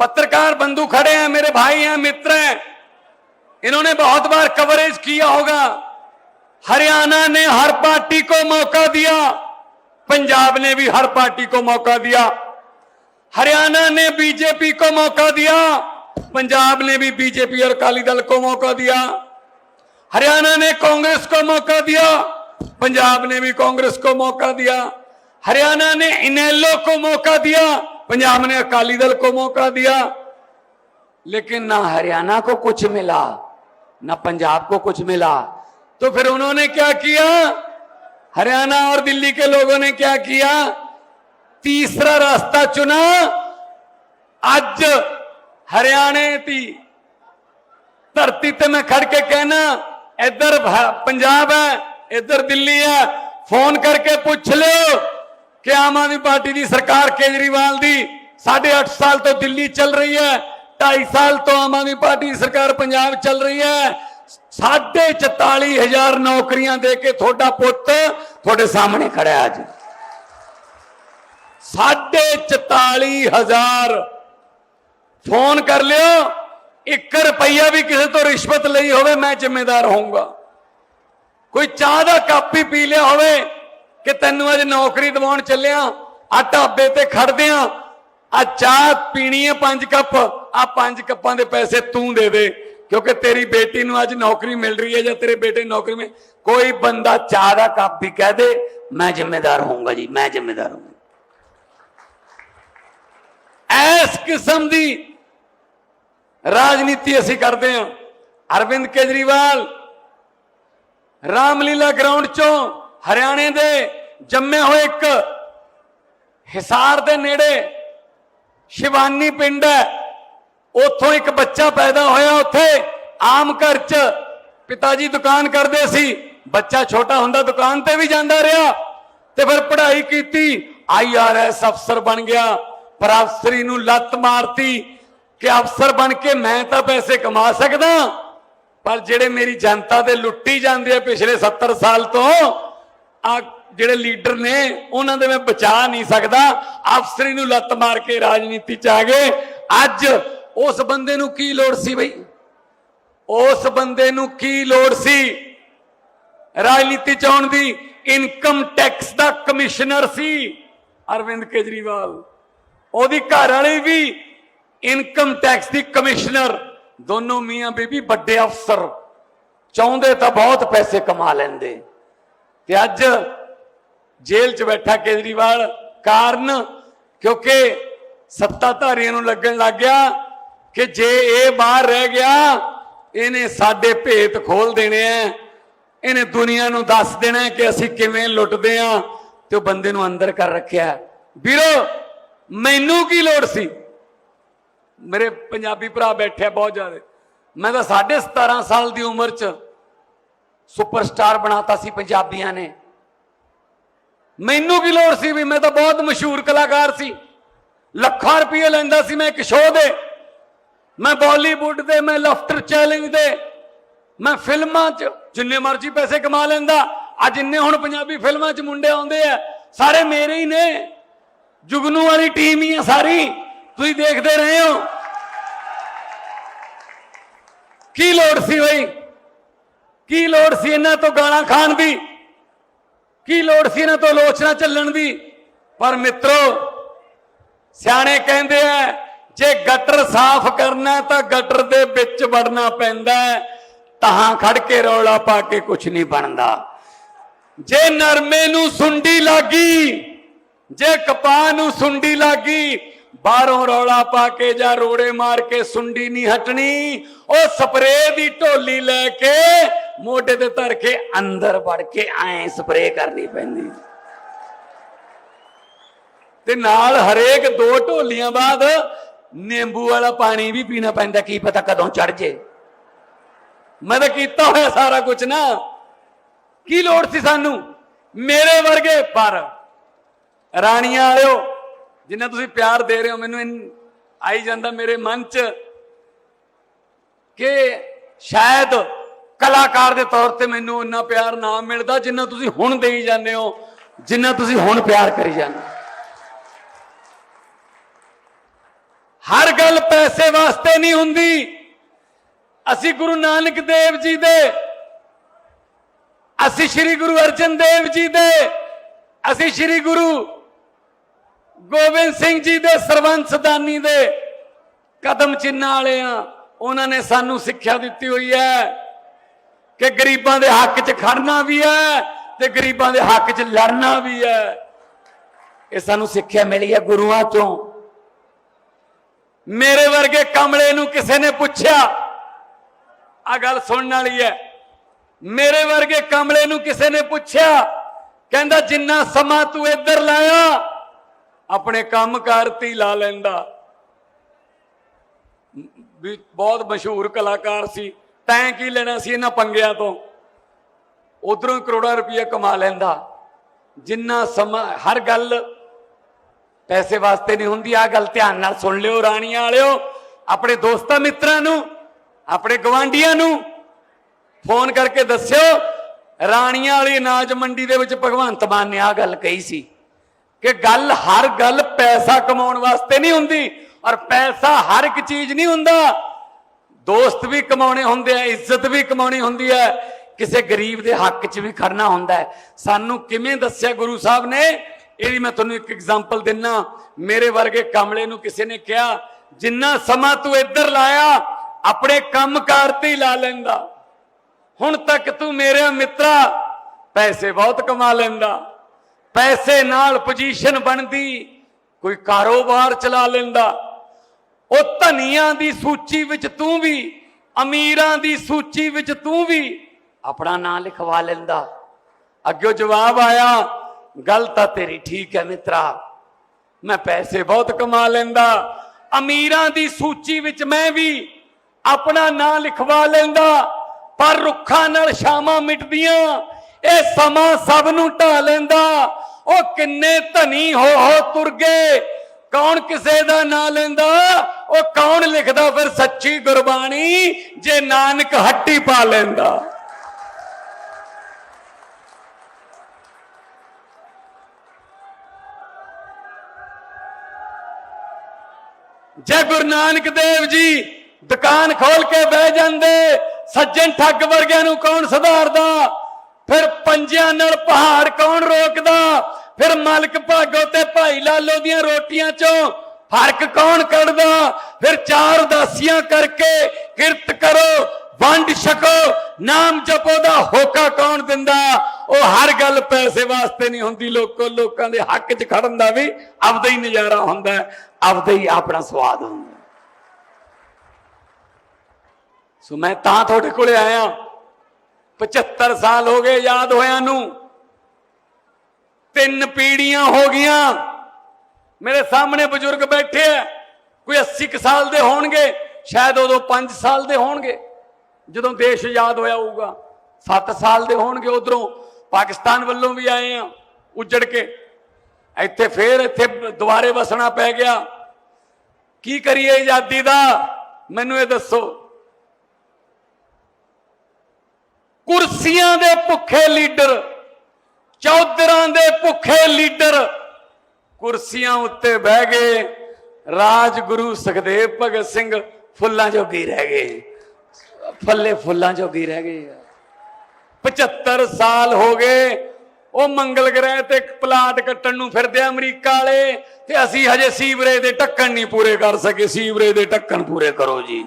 पत्रकार बंधु खड़े हैं, मेरे भाई हैं, मित्र हैं। इन्होंने बहुत बार कवरेज किया होगा। हरियाणा ने हर पार्टी को मौका दिया। पंजाब ने भी हर पार्टी को मौका दिया। हरियाणा ने बीजेपी को मौका दिया। पंजाब ने भी बीजेपी और अकाली दल को मौका दिया। हरियाणा ने कांग्रेस को मौका दिया। पंजाब ने भी कांग्रेस को मौका दिया। हरियाणा ने इनेलो को मौका दिया। पंजाब ने अकाली दल को मौका दिया, लेकिन ना हरियाणा को कुछ मिला, ना पंजाब को कुछ मिला। तो फिर उन्होंने क्या किया? हरियाणा और दिल्ली के लोगों ने क्या किया? तीसरा रास्ता चुना। आज हरियाणा थी धरती ते मैं खड़ के कहना, इधर पंजाब है, इधर दिल्ली है। फ़ोन करके पूछ लो। ਕਿ ਆਮ ਆਦਮੀ ਪਾਰਟੀ ਦੀ ਸਰਕਾਰ ਕੇਜਰੀਵਾਲ ਦੀ 8.5 ਸਾਲ ਤੋਂ ਦਿੱਲੀ ਚੱਲ ਰਹੀ ਹੈ 2.5 ਸਾਲ ਤੋਂ ਆਮ ਆਦਮੀ ਪਾਰਟੀ ਦੀ ਸਰਕਾਰ ਪੰਜਾਬ ਚੱਲ ਰਹੀ ਹੈ। ਸਾਢੇ 44000 ਨੌਕਰੀਆਂ ਦੇ ਕੇ ਤੁਹਾਡਾ ਪੁੱਤ ਤੁਹਾਡੇ ਸਾਹਮਣੇ ਖੜਾ ਅੱਜ। ਸਾਢੇ 44000 ਫੋਨ ਕਰ ਲਿਓ 1 ਰੁਪਈਆ ਵੀ ਕਿਸੇ ਤੋਂ ਰਿਸ਼ਵਤ ਲਈ ਹੋਵੇ, ਮੈਂ ਜ਼ਿੰਮੇਦਾਰ ਹੋਊਂਗਾ। ਕੋਈ ਚਾਹ ਦਾ ਕੱਪ ਹੀ ਪੀ ਲਿਆ ਹੋਵੇ ਕਿ ਤੈਨੂੰ ਅੱਜ ਨੌਕਰੀ ਦਿਵਾਉਣ ਚੱਲਿਆ। ਆ ਢਾਬੇ ਤੇ ਖੜਦੇ ਆ। ਆ ਚਾਹ ਪੀਣੀ ਹੈ ਪੰਜ ਕੱਪ। ਆ ਪੰਜ ਕੱਪਾਂ ਦੇ ਪੈਸੇ ਤੂੰ ਦੇ ਦੇ। ਕਿਉਂਕਿ ਤੇਰੀ ਬੇਟੀ ਨੂੰ ਅੱਜ ਨੌਕਰੀ ਮਿਲ ਰਹੀ ਹੈ ਜਾਂ ਤੇਰੇ ਬੇਟੇ ਨੂੰ ਨੌਕਰੀ ਮਿਲ ਕੋਈ ਬੰਦਾ ਚਾਹ ਦਾ ਕੱਪ ਵੀ ਕਹਿ ਦੇ, ਮੈਂ ਜ਼ਿੰਮੇਦਾਰ ਹੋਊਂਗਾ ਜੀ, ਮੈਂ ਜ਼ਿੰਮੇਦਾਰ ਹੋਊਂਗਾ। ਇਸ ਕਿਸਮ ਦੀ ਰਾਜਨੀਤੀ ਅਸੀਂ ਕਰਦੇ ਹਾਂ। ਅਰਵਿੰਦ ਕੇਜਰੀਵਾਲ ਰਾਮਲੀਲਾ ਗਰਾਊਂਡ ਚੋਂ ਹਰਿਆਣੇ ਦੇ ਜੰਮੇ ਹੋਏ ਇੱਕ ਹਿਸਾਰ ਦੇ ਨੇੜੇ ਸ਼ਿਵਾਨੀ ਪਿੰਡ ਹੈ। ਉੱਥੋਂ ਇੱਕ ਬੱਚਾ ਪੈਦਾ ਹੋਇਆ। ਉੱਥੇ ਆਮ ਘਰ 'ਚ ਪਿਤਾ ਜੀ ਦੁਕਾਨ ਕਰਦੇ ਸੀ। ਬੱਚਾ ਛੋਟਾ ਹੁੰਦਾ, ਦੁਕਾਨ ਤੇ ਵੀ ਜਾਂਦਾ ਰਿਹਾ ਤੇ ਫਿਰ ਪੜ੍ਹਾਈ ਕੀਤੀ। ਆਈਆਰਐਸ ਅਫਸਰ ਬਣ ਗਿਆ। ਪਰ ਅਫਸਰੀ ਨੂੰ ਲੱਤ ਮਾਰਤੀ ਕਿ ਅਫਸਰ ਬਣ ਕੇ ਮੈਂ ਤਾਂ ਪੈਸੇ ਕਮਾ ਸਕਦਾ। ਪਰ ਜਿਹੜੇ ਮੇਰੀ ਜਨਤਾ ਦੇ ਲੁੱਟੀ ਜਾਂਦੇ ਆ ਪਿਛਲੇ 70 ਸਾਲ ਤੋਂ ਆ ਜਿਹੜੇ ਲੀਡਰ ਨੇ, ਉਹਨਾਂ ਦੇ ਮੈਂ ਬਚਾ ਨਹੀਂ ਸਕਦਾ। ਅਫਸਰੀ ਨੂੰ ਲੱਤ ਮਾਰ ਕੇ ਰਾਜਨੀਤੀ ਚ ਆ ਗਏ। ਅੱਜ ਉਸ ਬੰਦੇ ਨੂੰ ਕੀ ਲੋੜ ਸੀ ਬਈ? ਉਸ ਬੰਦੇ ਨੂੰ ਕੀ ਲੋੜ ਸੀ? ਰਾਜਨੀਤੀ ਚ ਆਉਣ ਦੀ ਇਨਕਮ ਟੈਕਸ ਦਾ ਕਮਿਸ਼ਨਰ ਸੀ ਅਰਵਿੰਦ ਕੇਜਰੀਵਾਲ। ਉਹਦੀ ਘਰ ਵਾਲੀ ਵੀ ਇਨਕਮ ਟੈਕਸ ਦੀ ਕਮਿਸ਼ਨਰ। ਦੋਨੋਂ ਮੀਆਂ ਬੀਬੀ ਵੱਡੇ ਅਫਸਰ। ਚਾਹੁੰਦੇ ਤਾਂ ਬਹੁਤ ਪੈਸੇ ਕਮਾ ਲੈਂਦੇ। ਤੇ ਅੱਜ ਜੇਲ੍ਹ 'ਚ ਬੈਠਾ ਕੇਜਰੀਵਾਲ ਕਾਰਨ ਕਿਉਂਕਿ ਸੱਤਾਧਾਰੀਆਂ ਨੂੰ ਲੱਗਣ ਲੱਗ ਗਿਆ ਕਿ ਜੇ ਇਹ ਬਾਹਰ ਰਹਿ ਗਿਆ, ਇਹਨੇ ਸਾਡੇ ਭੇਤ ਖੋਲ ਦੇਣੇ ਆ। ਇਹਨੇ ਦੁਨੀਆ ਨੂੰ ਦੱਸ ਦੇਣਾ ਕਿ ਅਸੀਂ ਕਿਵੇਂ ਲੁੱਟਦੇ ਆ ਤੇ ਉਹ ਬੰਦੇ ਨੂੰ ਅੰਦਰ ਕਰ ਰੱਖਿਆ। ਵੀਰੋ, ਮੈਨੂੰ ਕੀ ਲੋੜ ਸੀ? ਮੇਰੇ ਪੰਜਾਬੀ ਭਰਾ ਬੈਠੇ ਬਹੁਤ ਜ਼ਿਆਦਾ। ਮੈਂ ਤਾਂ 17.5 ਸਾਲ ਦੀ ਉਮਰ 'ਚ ਸੁਪਰਸਟਾਰ ਬਣਾਤਾ ਸੀ ਪੰਜਾਬੀਆਂ ਨੇ। ਮੈਨੂੰ ਕੀ ਲੋੜ ਸੀ ਵੀ ਮੈਂ ਤਾਂ ਬਹੁਤ ਮਸ਼ਹੂਰ ਕਲਾਕਾਰ ਸੀ। ਲੱਖਾਂ ਰੁਪਏ ਲੈਂਦਾ ਸੀ ਮੈਂ ਇੱਕ ਸ਼ੋਅ ਦੇ। ਮੈਂ ਬਾਲੀਵੁੱਡ ਦੇ, ਮੈਂ ਲਫਟਰ ਚੈਲੰਜ ਦੇ, ਮੈਂ ਫਿਲਮਾਂ 'ਚ ਜਿੰਨੇ ਮਰਜ਼ੀ ਪੈਸੇ ਕਮਾ ਲੈਂਦਾ। ਆ ਜਿੰਨੇ ਹੁਣ ਪੰਜਾਬੀ ਫਿਲਮਾਂ 'ਚ ਮੁੰਡੇ ਆਉਂਦੇ ਆ, ਸਾਰੇ ਮੇਰੇ ਹੀ ਨੇ। ਜੁਗਨੂ ਵਾਲੀ ਟੀਮ ਹੀ ਆ ਸਾਰੀ। ਤੁਸੀਂ ਦੇਖਦੇ ਰਹੇ ਹੋ। ਕੀ ਲੋੜ ਸੀ ਬਈ? ਕੀ ਲੋੜ ਸੀ ਇਹਨਾਂ ਤੋਂ ਗਾਲਾਂ ਖਾਣ ਦੀ? ਕੀ ਲੋੜ ਸੀ ਇਹਨਾਂ ਤੋਂ ਲੋਚਨਾ ਚੱਲਣ ਦੀ? ਪਰ ਮਿੱਤਰੋ, ਸਿਆਣੇ ਕਹਿੰਦੇ ਆ, ਜੇ ਗਟਰ ਸਾਫ਼ ਕਰਨਾ ਤਾਂ ਗਟਰ ਦੇ ਵਿੱਚ ਵੜਨਾ ਪੈਂਦਾ ਤਾਂ ਖੜ ਕੇ ਰੌਲਾ ਪਾ ਕੇ ਕੁਝ ਨਹੀਂ ਬਣਦਾ। ਜੇ ਨਰਮੇ ਨੂੰ ਸੁੰਡੀ ਲੱਗੀ, ਜੇ ਕਪਾਹ ਨੂੰ ਸੁੰਡੀ ਲੱਗੀ ਬਾਹਰੋਂ ਰੌਲਾ ਪਾ ਕੇ ਜਾਂ ਰੋੜੇ ਮਾਰ ਕੇ ਸੁੰਡੀ ਨਹੀਂ ਹਟਣੀ, ਉਹ ਸਪਰੇਅ ਦੀ ਢੋਲੀ ਲੈ ਕੇ ਮੋਢੇ ਤੇ ਧਰ ਕੇ ਅੰਦਰ ਵੜ ਕੇ ਐਂ ਸਪਰੇਅ ਕਰਨੀ ਪੈਂਦੀ। ਤੇ ਨਾਲ ਹਰੇਕ ਦੋ ਢੋਲੀਆਂ ਬਾਅਦ ਨਿੰਬੂ ਵਾਲਾ ਪਾਣੀ ਵੀ ਪੀਣਾ ਪੈਂਦਾ, ਕੀ ਪਤਾ ਕਦੋਂ ਚੜ ਜੇ। ਮੈਂ ਤਾਂ ਕੀਤਾ ਹੋਇਆ ਸਾਰਾ ਕੁਝ ਨਾ। ਕੀ ਲੋੜ ਸੀ ਸਾਨੂੰ? ਮੇਰੇ ਵਰਗੇ, ਪਰ ਰਾਣੀਆਂ ਵਾਲਿਓ ਜਿੰਨਾ ਤੁਸੀਂ ਪਿਆਰ ਦੇ ਰਹੇ ਹੋ, ਮੈਨੂੰ ਆਈ ਜਾਂਦਾ ਮੇਰੇ ਮਨ 'ਚ ਕਿ ਸ਼ਾਇਦ ਕਲਾਕਾਰ ਦੇ ਤੌਰ ਤੇ ਮੈਨੂੰ ਇੰਨਾ ਪਿਆਰ ਨਾ ਮਿਲਦਾ ਜਿੰਨਾ ਤੁਸੀਂ ਹੁਣ ਦੇਈ ਜਾਂਦੇ ਹੋ, ਜਿੰਨਾ ਤੁਸੀਂ ਹੁਣ ਪਿਆਰ ਕਰੀ ਜਾਂਦੇ ਹੋ। ਹਰ ਗੱਲ ਪੈਸੇ ਵਾਸਤੇ ਨਹੀਂ ਹੁੰਦੀ ਅਸੀਂ ਗੁਰੂ ਨਾਨਕ ਦੇਵ ਜੀ ਦੇ, ਅਸੀਂ ਸ੍ਰੀ ਗੁਰੂ ਅਰਜਨ ਦੇਵ ਜੀ ਦੇ, ਅਸੀਂ ਸ੍ਰੀ ਗੁਰੂ ਗੋਬਿੰਦ ਸਿੰਘ ਜੀ ਦੇ ਸਰਵੰਸ ਦਾਨੀ ਦੇ ਕਦਮ ਚਿੰਨਾਂ ਵਾਲੇ ਆ, ਉਹਨਾਂ ਨੇ ਸਾਨੂੰ ਸਿੱਖਿਆ ਦਿੱਤੀ ਹੋਈ ਹੈ ਕਿ ਗਰੀਬਾਂ ਦੇ ਹੱਕ 'ਚ ਖੜਨਾ ਵੀ ਹੈ ਤੇ ਗਰੀਬਾਂ ਦੇ ਹੱਕ 'ਚ ਲੜਨਾ ਵੀ ਹੈ। ਇਹ ਸਾਨੂੰ ਸਿੱਖਿਆ ਮਿਲੀ ਹੈ ਗੁਰੂਆਂ ਤੋਂ ਮੇਰੇ ਵਰਗੇ ਕਮਲੇ ਨੂੰ ਕਿਸੇ ਨੇ ਪੁੱਛਿਆ ਆ ਗੱਲ ਸੁਣਨ ਵਾਲੀ ਹੈ। ਮੇਰੇ ਵਰਗੇ ਕਮਲੇ ਨੂੰ ਕਿਸੇ ਨੇ ਪੁੱਛਿਆ, ਕਹਿੰਦਾ ਜਿੰਨਾ ਸਮਾਂ ਤੂੰ ਇੱਧਰ ਲਾਇਆ ਆਪਣੇ ਕੰਮ ਕਰਤੀ ਲਾ ਲੈਂਦਾ। ਵੀ ਬਹੁਤ ਮਸ਼ਹੂਰ ਕਲਾਕਾਰ ਸੀ। ਤੈਂ ਕੀ ਲੈਣਾ ਸੀ ਇਹਨਾਂ ਪੰਗਿਆਂ ਤੋਂ? ਉਧਰੋਂ ਕਰੋੜਾਂ ਰੁਪਏ ਕਮਾ ਲੈਂਦਾ। ਜਿੰਨਾ ਸਮਾਂ, ਹਰ ਗੱਲ ਪੈਸੇ ਵਾਸਤੇ ਨਹੀਂ ਹੁੰਦੀ। ਆ ਗੱਲ ਧਿਆਨ ਨਾਲ ਸੁਣ ਲਿਓ ਰਾਣੀਆਂ ਵਾਲਿਓ। ਆਪਣੇ ਦੋਸਤਾਂ ਮਿੱਤਰਾਂ ਨੂੰ, ਆਪਣੇ ਗਵਾਂਢੀਆਂ ਨੂੰ ਫੋਨ ਕਰਕੇ ਦੱਸਿਓ। ਰਾਣੀਆਂ ਵਾਲੀ ਅਨਾਜ ਮੰਡੀ ਦੇ ਵਿੱਚ ਭਗਵੰਤ ਮਾਨ ਨੇ ਆ ਗੱਲ ਕਹੀ ਸੀ। ਕਿ ਗੱਲ ਹਰ ਗੱਲ ਪੈਸਾ ਕਮਾਉਣ ਵਾਸਤੇ ਨਹੀਂ ਹੁੰਦੀ ਔਰ ਪੈਸਾ ਹਰ ਇੱਕ ਚੀਜ਼ ਨਹੀਂ ਹੁੰਦਾ। ਦੋਸਤ ਵੀ ਕਮਾਉਣੇ ਹੁੰਦੇ ਆ, ਇੱਜ਼ਤ ਵੀ ਕਮਾਉਣੀ ਹੁੰਦੀ ਹੈ ਕਿਸੇ ਗਰੀਬ ਦੇ ਹੱਕ 'ਚ ਵੀ ਖੜਨਾ ਹੁੰਦਾ ਹੈ। ਸਾਨੂੰ ਕਿਵੇਂ ਦੱਸਿਆ ਗੁਰੂ ਸਾਹਿਬ ਨੇ? ਇਹਦੀ ਮੈਂ ਤੁਹਾਨੂੰ ਇੱਕ ਐਗਜ਼ਾਮਪਲ ਦਿੰਨਾ। ਮੇਰੇ ਵਰਗੇ ਕਮਲੇ ਨੂੰ ਕਿਸੇ ਨੇ ਕਿਹਾ, ਜਿੰਨਾ ਸਮਾਂ ਤੂੰ ਇੱਧਰ ਲਾਇਆ, ਆਪਣੇ ਕੰਮਕਾਰ ਤੇ ਹੀ ਲਾ ਲੈਂਦਾ। ਹੁਣ ਤੱਕ ਤੂੰ ਮੇਰੇ ਮਿੱਤਰਾ, ਪੈਸੇ ਬਹੁਤ ਕਮਾ ਲੈਂਦਾ। ਪੈਸੇ ਨਾਲ ਪੋਜੀਸ਼ਨ ਬਣਦੀ, ਕੋਈ ਕਾਰੋਬਾਰ ਚਲਾ ਲੈਂਦਾ। ਉਹ ਧਨੀਆਂ ਦੀ ਸੂਚੀ ਵਿੱਚ ਤੂੰ ਵੀ, ਅਮੀਰਾਂ ਦੀ ਸੂਚੀ ਵਿੱਚ ਤੂੰ ਵੀ ਆਪਣਾ ਨਾਂ ਲਿਖਵਾ ਲੈਂਦਾ। ਅੱਗੇ ਜਵਾਬ ਆਇਆ, ਗੱਲ ਤਾਂ ਤੇਰੀ ਠੀਕ ਹੈ ਮਿੱਤਰਾ, ਮੈਂ ਪੈਸੇ ਬਹੁਤ ਕਮਾ ਲੈਂਦਾ, ਅਮੀਰਾਂ ਦੀ ਸੂਚੀ ਵਿੱਚ ਮੈਂ ਵੀ ਆਪਣਾ ਨਾਂ ਲਿਖਵਾ ਲੈਂਦਾ, ਪਰ ਰੁੱਖਾਂ ਨਾਲ ਸ਼ਾਮਾਂ ਮਿਟਦੀਆਂ ਇਹ ਸਮਾਂ ਸਭ ਨੂੰ ਢਾ ਲੈਂਦਾ। ਉਹ ਕਿੰਨੇ ਧਨੀ ਹੋ ਹੋ ਤੁਰ ਗਏ ਕੌਣ ਕਿਸੇ ਦਾ ਨਾਂ ਲੈਂਦਾ? ਉਹ ਕੌਣ ਲਿਖਦਾ ਫਿਰ ਸੱਚੀ ਗੁਰਬਾਣੀ, ਜੇ ਨਾਨਕ ਹੱਟੀ ਪਾ ਲੈਂਦਾ। ਜੇ ਗੁਰੂ ਨਾਨਕ ਦੇਵ ਜੀ, ਦੁਕਾਨ ਖੋਲ ਕੇ ਬਹਿ ਜਾਂਦੇ, ਸੱਜਣ ਠੱਗ ਵਰਗਿਆਂ ਨੂੰ ਕੌਣ ਸੁਧਾਰਦਾ? ਫਿਰ ਪੰਜਿਆਂ ਨਾਲ ਪਹਾੜ ਕੌਣ ਰੋਕਦਾ? ਫਿਰ ਮਾਲਕ ਭਾਗੋ ਤੇ ਭਾਈ ਲਾਲੋ ਦੀਆਂ ਰੋਟੀਆਂ ਚੋਂ ਫ਼ਰਕ ਕੌਣ ਕੱਢਦਾ? ਫਿਰ ਚਾਰ ਉਦਾਸੀਆਂ ਕਰਕੇ ਕਿਰਤ ਕਰੋ, ਵੰਡ ਛਕੋ, ਨਾਮ ਜਪੋ ਦਾ ਹੋਕਾ ਕੌਣ ਦਿੰਦਾ? ਉਹ ਹਰ ਗੱਲ ਪੈਸੇ ਵਾਸਤੇ ਨਹੀਂ ਹੁੰਦੀ, ਲੋਕੋ ਲੋਕਾਂ ਦੇ ਹੱਕ 'ਚ ਖੜਨ ਦਾ ਵੀ ਆਪਦਾ ਹੀ ਨਜ਼ਾਰਾ ਹੁੰਦਾ ਆਪਦਾ ਹੀ ਆਪਣਾ ਸਵਾਦ ਹੁੰਦਾ ਸੋ ਮੈਂ ਤਾਂ ਤੁਹਾਡੇ ਕੋਲੇ ਆਇਆ। 75 ਸਾਲ ਹੋ ਗਏ ਯਾਦ ਹੋਇਆਂ ਨੂੰ। ਤਿੰਨ ਪੀੜੀਆਂ ਹੋ ਗਈਆਂ। ਮੇਰੇ ਸਾਹਮਣੇ ਬਜ਼ੁਰਗ ਬੈਠੇ ਆ ਕੋਈ 80 ਕੁ ਸਾਲ ਦੇ ਹੋਣਗੇ, ਸ਼ਾਇਦ ਉਦੋਂ 5 ਸਾਲ ਦੇ ਹੋਣਗੇ। ਜਦੋਂ ਦੇਸ਼ ਆਜ਼ਾਦ ਹੋਇਆ ਹੋਊਗਾ 7 ਸਾਲ ਦੇ ਹੋਣਗੇ ਉਧਰੋਂ। ਪਾਕਿਸਤਾਨ ਵੱਲੋਂ ਵੀ ਆਏ ਆ, ਉੱਜੜ ਕੇ। ਇੱਥੇ ਫੇਰ ਇੱਥੇ ਦੁਬਾਰੇ ਵਸਣਾ ਪੈ ਗਿਆ। ਕੀ ਕਰੀਏ ਆਜ਼ਾਦੀ ਦਾ? ਮੈਨੂੰ ਇਹ ਦੱਸੋ। ਕੁਰਸੀਆਂ ਦੇ ਭੁੱਖੇ ਲੀਡਰ, ਚੌਧਰਾਂ ਦੇ ਭੁੱਖੇ ਲੀਡਰ, ਕੁਰਸੀਆਂ ਉੱਤੇ ਬਹਿ ਗਏ, ਰਾਜਗੁਰੂ ਸੁਖਦੇਵ ਭਗਤ ਸਿੰਘ ਫੁੱਲਾਂ ਜੋਗੀ ਰਹਿ ਗਏ। ਫੱਲੇ ਫੁੱਲਾਂ ਜੋਗੀ ਰਹਿ ਗਏ 75 ਸਾਲ ਹੋ ਗਏ, ਉਹ ਮੰਗਲ ਗ੍ਰਹਿ ਤੇ ਪਲਾਟ ਕੱਟਣ ਨੂੰ ਫਿਰਦੇ ਆ ਅਮਰੀਕਾ ਵਾਲੇ, ਤੇ ਅਸੀਂ ਹਜੇ ਸੀਵਰੇਜ ਦੇ ਢੱਕਣ ਨਹੀਂ ਪੂਰੇ ਕਰ ਸਕੇ। ਸੀਵਰੇਜ ਦੇ ਢੱਕਣ ਪੂਰੇ ਕਰੋ ਜੀ।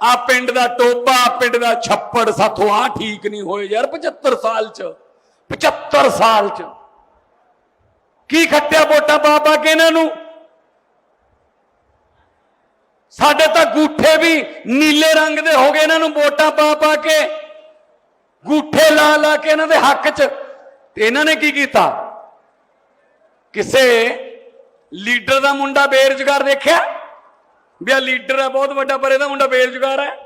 ਆ ਪਿੰਡ ਦਾ ਟੋਪਾ ਪਿੰਡ ਦਾ ਛੱਪੜ ਸਾਥੋਂ ਆ ਠੀਕ ਨਹੀਂ ਹੋਏ ਯਾਰ 75 ਸਾਲ ਚ 75 ਸਾਲ ਚ। ਕੀ ਖੱਟਿਆ ਵੋਟਾਂ ਪਾ ਪਾ ਕੇ ਇਹਨਾਂ ਨੂੰ? ਸਾਡੇ ਤਾਂ ਗੂਠੇ ਵੀ ਨੀਲੇ ਰੰਗ ਦੇ ਹੋ ਗਏ ਇਹਨਾਂ ਨੂੰ ਵੋਟਾਂ ਪਾ ਪਾ ਕੇ। ਗੂਠੇ ਲਾ ਲਾ ਕੇ ਇਹਨਾਂ ਦੇ ਹੱਕ 'ਚ। ਤੇ ਇਹਨਾਂ ਨੇ ਕੀ ਕੀਤਾ? ਕਿਸੇ ਲੀਡਰ ਦਾ ਮੁੰਡਾ ਬੇਰੁਜ਼ਗਾਰ ਦੇਖਿਆ? ਵੀ ਆ ਲੀਡਰ ਹੈ ਬਹੁਤ ਵੱਡਾ, ਪਰ ਇਹਦਾ ਮੁੰਡਾ ਬੇਰੁਜ਼ਗਾਰ ਹੈ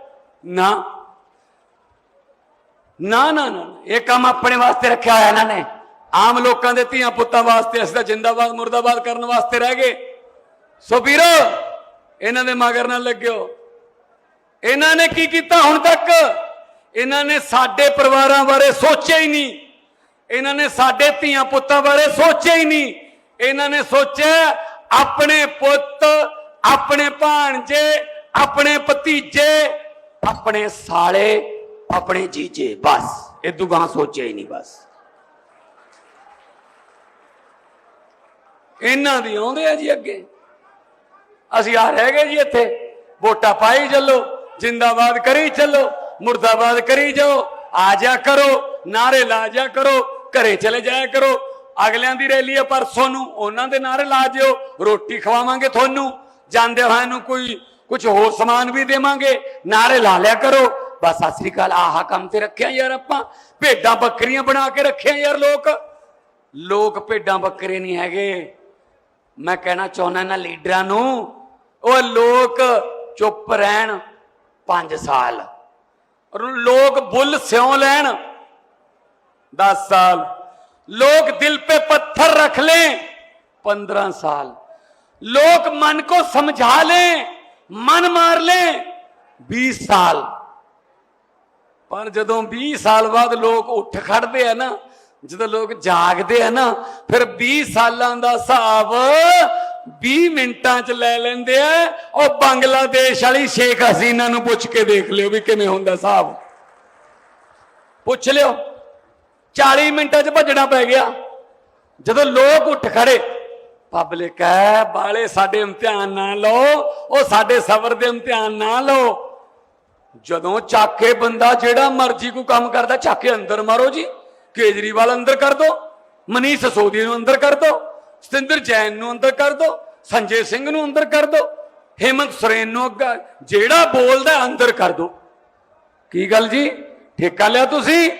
ਨਾ ਨਾ ਨਾ ਨਾ। ਇਹ ਕੰਮ ਆਪਣੇ ਵਾਸਤੇ ਰੱਖਿਆ ਹੋਇਆ ਇਹਨਾਂ ਨੇ। ਆਮ ਲੋਕਾਂ ਦੇ ਧੀਆਂ ਪੁੱਤਾਂ ਵਾਸਤੇ, ਅਸੀਂ ਤਾਂ ਜਿੰਦਾਬਾਦ, ਮੁਰਦਾਬਾਦ ਕਰਨ ਵਾਸਤੇ ਰਹਿ ਗਏ। ਸੋ ਵੀਰੋ, ਇਹਨਾਂ ਦੇ ਮਗਰ ਨਾ ਲੱਗਿਓ। ਇਹਨਾਂ ਨੇ ਕੀ ਕੀਤਾ ਹੁਣ ਤੱਕ? ਇਹਨਾਂ ਨੇ ਸਾਡੇ ਪਰਿਵਾਰਾਂ ਬਾਰੇ ਸੋਚਿਆ ਹੀ ਨਹੀਂ। ਇਹਨਾਂ ਨੇ ਸਾਡੇ ਧੀਆਂ ਪੁੱਤਾਂ ਬਾਰੇ ਸੋਚਿਆ ਹੀ ਨਹੀਂ। ਇਹਨਾਂ ਨੇ ਸੋਚਿਆ, ਆਪਣੇ ਪੁੱਤ ਆਪਣੇ ਭਾਣਜੇ, ਆਪਣੇ ਭਤੀਜੇ, ਆਪਣੇ ਸਾਲੇ, ਆਪਣੇ ਜੀਜੇ, ਬਸ। ਇਹ ਗਾਂ ਸੋਚਿਆ ਹੀ ਨਹੀਂ, ਬਸ। ਇਹਨਾਂ ਦੀ ਆਉਂਦੇ ਆ ਜੀ ਅੱਗੇ। ਅਸੀਂ ਆ ਰਹਿ ਗਏ ਜੀ ਇੱਥੇ। ਵੋਟਾਂ ਪਾਈ ਚੱਲੋ, ਜਿੰਦਾਬਾਦ ਕਰੀ ਚੱਲੋ, ਮੁਰਦਾਬਾਦ ਕਰੀ ਜਾਓ। ਆ ਜਾ ਕਰੋ, ਨਾਰੇ ਲਾ ਜਾ ਕਰੋ, ਘਰੇ ਚਲੇ ਜਾਇਆ ਕਰੋ। ਅਗਲਿਆਂ ਦੀ ਰੈਲੀ ਹੈ ਪਰਸੋਂ ਨੂੰ, ਉਹਨਾਂ ਦੇ ਨਾਰੇ ਲਾ ਜਿਓ। ਰੋਟੀ ਖਵਾਵਾਂਗੇ ਤੁਹਾਨੂੰ। ਜਾਂਦੇ ਹੋਏ ਨੂੰ ਕੋਈ ਕੁਝ ਹੋਰ ਸਮਾਨ ਵੀ ਦੇਵਾਂਗੇ ਨਾਰੇ ਲਾ ਲਿਆ ਕਰੋ ਬਸ ਸਤਿ ਸ੍ਰੀ ਅਕਾਲ ਆਹਾ ਕੰਮ ਤੇ ਰੱਖਿਆ ਯਾਰ ਆਪਾਂ ਭੇਡਾਂ ਬੱਕਰੀਆਂ ਬਣਾ ਕੇ ਰੱਖਿਆ ਯਾਰ ਲੋਕ ਲੋਕ ਭੇਡਾਂ ਬੱਕਰੇ ਨਹੀਂ ਹੈਗੇ ਮੈਂ ਕਹਿਣਾ ਚਾਹੁੰਦਾ ਇਹਨਾਂ ਲੀਡਰਾਂ ਨੂੰ ਉਹ ਲੋਕ ਚੁੱਪ ਰਹਿਣ 5 ਸਾਲ ਔਰ ਲੋਕ ਬੁੱਲ ਸਿਉ ਲੈਣ 10 ਸਾਲ लोग दिल पे पत्थर रख लें 15 साल लोग मन को समझा लें मन मार लें 20 ਸਾਲ ਪਰ ਜਦੋਂ 20 ਸਾਲ ਬਾਅਦ ਲੋਕ ਉੱਠ ਖੜਦੇ ਆ ਨਾ ਜਦੋਂ ਲੋਕ ਜਾਗਦੇ ਆ ਨਾ ਫਿਰ 20 ਸਾਲਾਂ ਦਾ ਹਿਸਾਬ 20 ਮਿੰਟਾਂ 'ਚ ਲੈ ਲੈਂਦੇ ਆ ਉਹ ਬੰਗਲਾਦੇਸ਼ ਵਾਲੀ ਸ਼ੇਖ ਹਸੀਨਾ ਨੂੰ ਪੁੱਛ ਕੇ ਦੇਖ ਲਿਓ ਵੀ ਕਿਵੇਂ ਹੁੰਦਾ ਹਿਸਾਬ ਪੁੱਛ ਲਿਓ 40 ਮਿੰਟਾਂ 'ਚ ਭੱਜਣਾ ਪੈ ਗਿਆ ਜਦੋਂ ਲੋਕ ਉੱਠ ਖੜੇ ਪਬਲਿਕ ਹੈ, ਬਾਲੇ ਸਾਡੇ ਇਮਤਿਹਾਨ ਨਾ ਲਓ, ਉਹ ਸਾਡੇ ਸਬਰ ਦੇ ਇਮਤਿਹਾਨ ਨਾ ਲਓ। ਜਦੋਂ ਚਾਕੇ ਬੰਦਾ ਜਿਹੜਾ ਮਰਜ਼ੀ ਕੋ ਕੰਮ ਕਰਦਾ, ਚਾਕੇ ਅੰਦਰ ਮਾਰੋ ਜੀ, ਕੇਜਰੀਵਾਲ ਅੰਦਰ ਕਰ ਦੋ, ਮਨੀਸ਼ ਸੋਦੀ ਨੂੰ ਅੰਦਰ ਕਰ ਦੋ, ਸਤਿੰਦਰ ਜੈਨ ਨੂੰ ਅੰਦਰ ਕਰ ਦੋ, ਸੰਜੇ ਸਿੰਘ ਨੂੰ ਅੰਦਰ ਕਰ ਦੋ, ਹੇਮੰਤ ਸੋਰੇਨ ਨੂੰ ਅੱਗਾ, ਜਿਹੜਾ ਬੋਲਦਾ ਅੰਦਰ ਕਰ ਦੋ। ਕੀ ਗੱਲ ਜੀ? ਠੇਕਾ ਲਿਆ ਤੁਸੀਂ?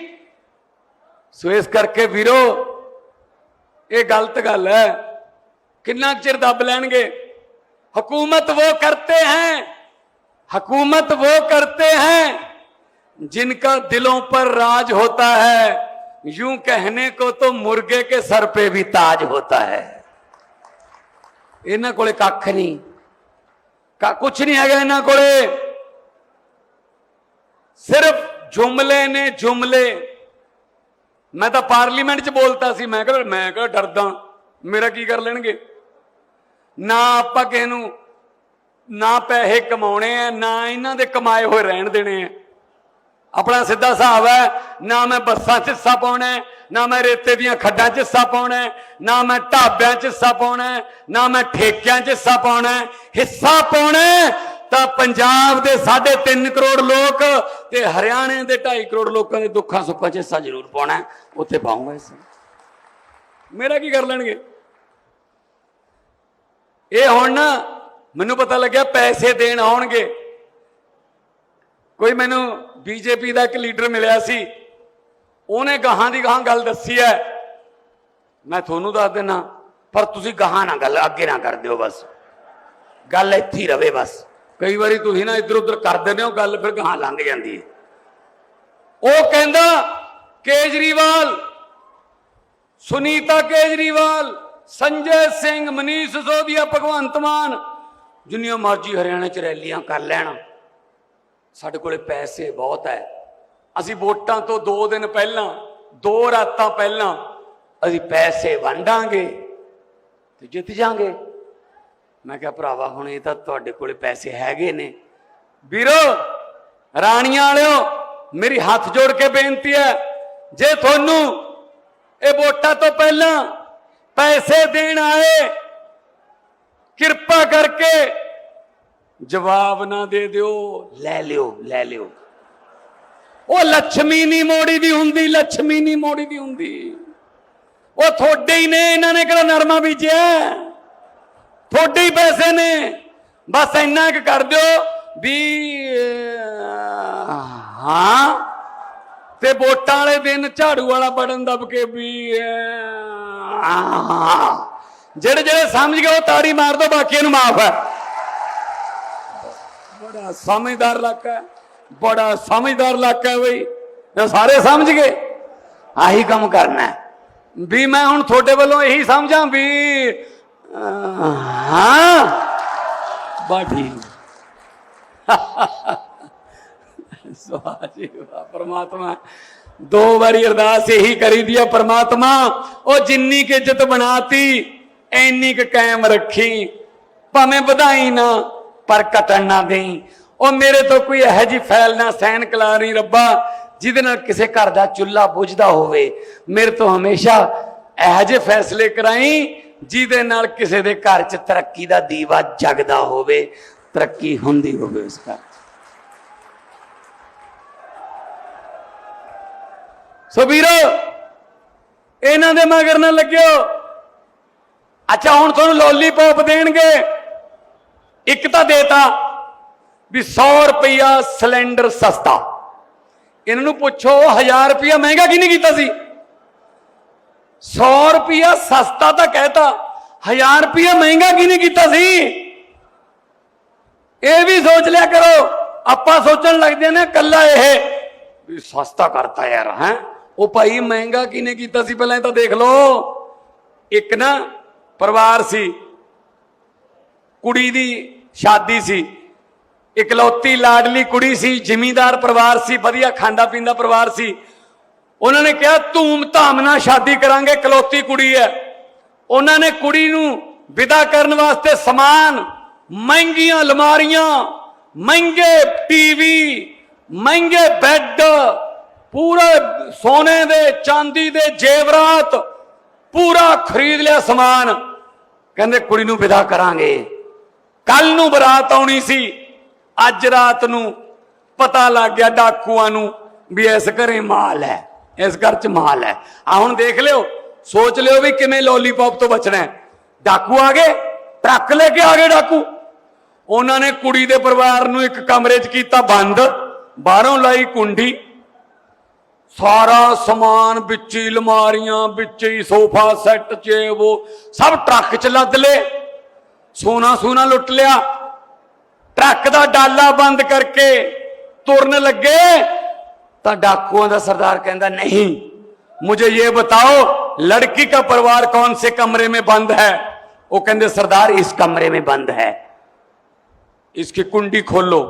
ਸੋ ਇਸ ਕਰਕੇ ਵੀਰੋ, ਇਹ ਗਲਤ ਗੱਲ ਹੈ। किन्ना चिर दब लेंगे? हुकूमत वो करते हैं, हुकूमत वो करते हैं जिनका दिलों पर राज होता है। यूँ कहने को तो मुर्गे के सर पे भी ताज होता है। इन्हों को कख नहीं। का कुछ नहीं है इन्हों को सिर्फ़ जुमले ने जुमले। मैं तो पार्लीमेंट च बोलता सी, मैं कह मैं कह डरदा, मेरा की कर लेंगे ਨਾ ਆਪਾਂ ਕਿਸੇ ਨੂੰ, ਨਾ ਪੈਸੇ ਕਮਾਉਣੇ ਆ, ਨਾ ਇਹਨਾਂ ਦੇ ਕਮਾਏ ਹੋਏ ਰਹਿਣ ਦੇਣੇ ਆ। ਆਪਣਾ ਸਿੱਧਾ ਹਿਸਾਬ ਹੈ, ਨਾ ਮੈਂ ਬੱਸਾਂ 'ਚ ਹਿੱਸਾ ਪਾਉਣਾ ਨਾ ਮੈਂ ਰੇਤੇ ਦੀਆਂ ਖੱਡਾਂ 'ਚ ਹਿੱਸਾ ਪਾਉਣਾ ਨਾ ਮੈਂ ਢਾਬਿਆਂ 'ਚ ਹਿੱਸਾ ਪਾਉਣਾ ਨਾ ਮੈਂ ਠੇਕਿਆਂ 'ਚ ਹਿੱਸਾ ਪਾਉਣਾ ਹਿੱਸਾ ਪਾਉਣਾ ਤਾਂ ਪੰਜਾਬ ਦੇ 3.5 ਕਰੋੜ ਲੋਕ ਤੇ ਹਰਿਆਣੇ ਦੇ 2.5 ਕਰੋੜ ਲੋਕਾਂ ਦੇ ਦੁੱਖਾਂ ਸੁੱਖਾਂ 'ਚ ਹਿੱਸਾ ਜ਼ਰੂਰ ਪਾਉਣਾ ਉੱਥੇ ਪਾਉਂਗਾ ਹਿੱਸਾ। ਮੇਰਾ ਕੀ ਕਰ ਲੈਣਗੇ? ਇਹ ਹੁਣ ਨਾ ਮੈਨੂੰ ਪਤਾ ਲੱਗਿਆ ਪੈਸੇ ਦੇਣ ਆਉਣਗੇ। ਕੋਈ ਮੈਨੂੰ ਬੀਜੇਪੀ ਦਾ ਇੱਕ ਲੀਡਰ ਮਿਲਿਆ ਸੀ। ਉਹਨੇ ਗਾਹਾਂ ਦੀ ਗਾਹਾਂ ਗੱਲ ਦੱਸੀ ਹੈ। ਮੈਂ ਤੁਹਾਨੂੰ ਦੱਸ ਦੇਣਾ ਪਰ ਤੁਸੀਂ ਗਾਹਾਂ ਨਾ ਗੱਲ ਅੱਗੇ ਨਾ ਕਰ ਦਿਓ ਬਸ। ਗੱਲ ਇੱਥੇ ਹੀ ਰਵੇ ਬਸ। ਕਈ ਵਾਰੀ ਤੁਸੀਂ ਨਾ ਇੱਧਰ ਉੱਧਰ ਕਰ ਦਿੰਦੇ ਹੋ, ਗੱਲ ਫਿਰ ਗਾਹਾਂ ਲੰਘ ਜਾਂਦੀ ਹੈ। ਉਹ ਕਹਿੰਦਾ, ਕੇਜਰੀਵਾਲ, ਸੁਨੀਤਾ ਕੇਜਰੀਵਾਲ ਸੰਜੇ ਸਿੰਘ ਮਨੀਸ਼ ਸੋਧੀਆ ਭਗਵੰਤ ਮਾਨ, ਜਿੰਨੀਆਂ ਮਰਜ਼ੀ ਹਰਿਆਣਾ ਚ ਰੈਲੀਆਂ ਕਰ ਲੈਣ। ਸਾਡੇ ਕੋਲੇ ਪੈਸੇ ਬਹੁਤ ਹੈ ਅਸੀਂ ਵੋਟਾਂ ਤੋਂ 2 ਦਿਨ ਪਹਿਲਾਂ, ਦੋ ਰਾਤਾਂ ਪਹਿਲਾਂ ਅਸੀਂ ਪੈਸੇ ਵੰਡਾਂਗੇ ਤੇ ਜਿੱਤ ਜਾਾਂਗੇ। ਮੈਂ ਕਿਹਾ, ਭਰਾਵਾ, ਹੁਣ ਇਹ ਤਾਂ ਤੁਹਾਡੇ ਕੋਲੇ ਪੈਸੇ ਹੈਗੇ ਨੇ। ਵੀਰੋ, ਰਾਣੀਆਂ ਵਾਲਿਓ, ਮੇਰੀ ਹੱਥ ਜੋੜ ਕੇ ਬੇਨਤੀ ਹੈ ਜੇ ਤੁਹਾਨੂੰ ਇਹ ਵੋਟਾਂ ਤੋਂ ਪਹਿਲਾਂ ਪੈਸੇ ਦੇਣ ਆਏ। ਕਿਰਪਾ ਕਰਕੇ ਜਵਾਬ ਨਾ ਦੇ ਦਿਓ। ਲੈ ਲਿਓ ਲੈ ਲਿਓ। ਉਹ ਲక్ష్ਮੀ ਨਹੀਂ ਮੋੜੀ ਦੀ ਹੁੰਦੀ ਲక్ష్ਮੀ ਨਹੀਂ ਮੋੜੀ ਦੀ ਹੁੰਦੀ। ਉਹ ਥੋੜੇ ਹੀ ਨੇ, ਇਹਨਾਂ ਨੇ ਕਿਹੜਾ ਨਰਮਾ ਬੀਜਿਆ? ਥੋੜੇ ਹੀ ਪੈਸੇ ਨੇ। ਬਸ ਇੰਨਾ ਕੁ ਕਰ ਦਿਓ ਵੀ ਹਾਂ। ਤੇ ਵੋਟਾਂ ਵਾਲੇ ਦਿਨ ਝਾੜੂ ਵਾਲਾ ਬੜਨ ਦਬ ਕੇ ਵੀ ਅਹ, ਜਿਹੜੇ ਜਿਹੜੇ ਸਮਝ ਗਏ ਉਹ ਤਾੜੀ ਮਾਰ ਦੋ ਬਾਕੀਆਂ ਨੂੰ ਮਾਫ ਹੈ। ਬੜਾ ਸਮਝਦਾਰ ਇਲਾਕਾ ਹੈ ਬੜਾ ਸਮਝਦਾਰ ਇਲਾਕਾ ਹੈ ਬਈ। ਸਾਰੇ ਸਮਝ ਗਏ। ਆਹੀ ਕੰਮ ਕਰਨਾ ਹੈ। ਵੀ ਮੈਂ ਹੁਣ ਤੁਹਾਡੇ ਵੱਲੋਂ ਇਹੀ ਸਮਝਾਂ ਵੀ ਹਾਂ। ਬਾ ਠੀਕ ਸਵਾਹ ਪ੍ਰਮਾਤਮਾ। ਦੋ ਵਾਰੀ ਅਰਦਾਸ ਇਹੀ ਕਰੀਦੀ ਆ, ਪ੍ਰਮਾਤਮਾ, ਉਹ ਜਿੰਨੀ ਕਿ ਇੱਜ਼ਤ ਬਣਾਤੀ, ਐਨੀ ਕੁ ਕਾਇਮ ਰੱਖੀ। ਭਾਵੇਂ ਵਧਾਈ ਨਾ, ਪਰ ਕਟਣ ਨਾ ਦੇਈ। ਉਹ ਮੇਰੇ ਤੋਂ ਕੋਈ ਇਹੋ ਜੀ ਫੈਲ ਨਾ, ਸਹਿਣ ਕਲਾ ਨਹੀਂ ਰੱਬਾ, ਜਿਹਦੇ ਨਾਲ ਕਿਸੇ ਘਰ ਦਾ ਚੁੱਲ੍ਹਾ ਬੁਝਦਾ ਹੋਵੇ। ਮੇਰੇ ਤੋਂ ਹਮੇਸ਼ਾ ਇਹੋ ਜਿਹੇ ਫੈਸਲੇ ਕਰਾਈ, ਜਿਹਦੇ ਨਾਲ ਕਿਸੇ ਦੇ ਘਰ 'ਚ ਤਰੱਕੀ ਦਾ ਦੀਵਾ ਜਗਦਾ ਹੋਵੇ। ਤਰੱਕੀ ਹੁੰਦੀ ਹੋਵੇ ਉਸ ਘਰ। ਸੋ ਵੀਰੋ, ਇਹਨਾਂ ਦੇ ਮਗਰ ਨਾ ਲੱਗਿਓ। ਅੱਛਾ, ਹੁਣ ਤੁਹਾਨੂੰ ਲੋਲੀਪੌਪ ਦੇਣਗੇ। ਇੱਕ ਤਾਂ ਦੇਤਾ ਵੀ 100 ਰੁਪਇਆ ਸਿਲੰਡਰ ਸਸਤਾ। ਇਹਨਾਂ ਨੂੰ ਪੁੱਛੋ 1000 ਰੁਪਇਆ ਮਹਿੰਗਾ ਕਿਹਨੇ ਕੀਤਾ ਸੀ? 100 ਰੁਪਇਆ ਸਸਤਾ ਤਾਂ ਕਹਿਤਾ 1000 ਰੁਪਇਆ ਮਹਿੰਗਾ ਕਿਹਨੇ ਕੀਤਾ ਸੀ? ਇਹ ਵੀ ਸੋਚ ਲਿਆ ਕਰੋ। ਆਪਾਂ ਸੋਚਣ ਲੱਗਦੇ ਨੇ ਕੱਲਾ ਇਹ ਵੀ ਸਸਤਾ ਕਰਤਾ ਯਾਰ, ਹੈ? ਉਹ ਭਾਈ ਮਹਿੰਗਾ ਕਿਹਨੇ ਕੀਤਾ ਸੀ? ਪਹਿਲਾਂ ਇਹ ਤਾਂ ਦੇਖ ਲਓ। ਇੱਕ ਨਾ ਪਰਿਵਾਰ ਸੀ। ਕੁੜੀ ਦੀ ਸ਼ਾਦੀ ਸੀ। ਇਕਲੌਤੀ ਲਾਡਲੀ ਕੁੜੀ ਸੀ, ਜ਼ਿਮੀਂਦਾਰ ਪਰਿਵਾਰ ਸੀ, ਵਧੀਆ ਖਾਂਦਾ ਪੀਂਦਾ ਪਰਿਵਾਰ ਸੀ। ਉਹਨਾਂ ਨੇ ਕਿਹਾ, ਧੂਮ ਧਾਮ ਨਾਲ ਸ਼ਾਦੀ ਕਰਾਂਗੇ, ਇਕਲੌਤੀ ਕੁੜੀ ਹੈ। ਉਹਨਾਂ ਨੇ ਕੁੜੀ ਨੂੰ ਵਿਦਾ ਕਰਨ ਵਾਸਤੇ ਸਮਾਨ, ਮਹਿੰਗੀਆਂ ਅਲਮਾਰੀਆਂ, ਮਹਿੰਗੇ ਟੀਵੀ, ਮਹਿੰਗੇ ਬੈੱਡ ਪੂਰੇ ਸੋਨੇ ਦੇ, ਚਾਂਦੀ ਦੇ ਜੇਵਰਾਤ, ਪੂਰਾ ਖਰੀਦ ਲਿਆ ਸਮਾਨ। ਕਹਿੰਦੇ, ਕੁੜੀ ਨੂੰ ਵਿਦਾ ਕਰਾਂਗੇ। ਕੱਲ ਨੂੰ ਬਰਾਤ ਆਉਣੀ ਸੀ। ਅੱਜ ਰਾਤ ਨੂੰ ਪਤਾ ਲੱਗ ਗਿਆ ਡਾਕੂਆਂ ਨੂੰ ਵੀ ਇਸ ਘਰੇ ਮਾਲ ਹੈ, ਇਸ ਘਰ 'ਚ ਮਾਲ ਹੈ। ਆ ਹੁਣ ਦੇਖ ਲਿਓ, ਸੋਚ ਲਿਓ ਵੀ ਕਿਵੇਂ ਲੋਲੀਪੌਪ ਤੋਂ ਬਚਣਾ ਹੈ। ਡਾਕੂ ਆ ਗਏ, ਟਰੱਕ ਲੈ ਕੇ ਆ ਗਏ ਡਾਕੂ। ਉਹਨਾਂ ਨੇ ਕੁੜੀ ਦੇ ਪਰਿਵਾਰ ਨੂੰ ਇੱਕ ਕਮਰੇ 'ਚ ਕੀਤਾ ਬੰਦ, ਬਾਹਰੋਂ ਲਾਈ ਕੁੰਡੀ। ਸਾਰਾ ਸਮਾਨ ਵਿੱਚ ਹੀ ਅਲਮਾਰੀਆਂ ਵਿੱਚ ਹੀ ਸੋਫਾ ਸੈੱਟ ਚੇ ਉਹ ਸਭ ਟਰੱਕ 'ਚ ਲੱਦ ਲਏ ਸੋਨਾ ਸੋਨਾ ਲੁੱਟ ਲਿਆ ਟਰੱਕ ਦਾ ਡਾਲਾ ਬੰਦ ਕਰਕੇ ਤੁਰਨ ਲੱਗੇ ਤਾਂ ਡਾਕੂਆਂ ਦਾ ਸਰਦਾਰ ਕਹਿੰਦਾ ਨਹੀਂ मुझे ये बताओ लड़की का परिवार कौन से कमरे में बंद है वो कहते सरदार इस कमरे में बंद है इसकी कुंडी खोलो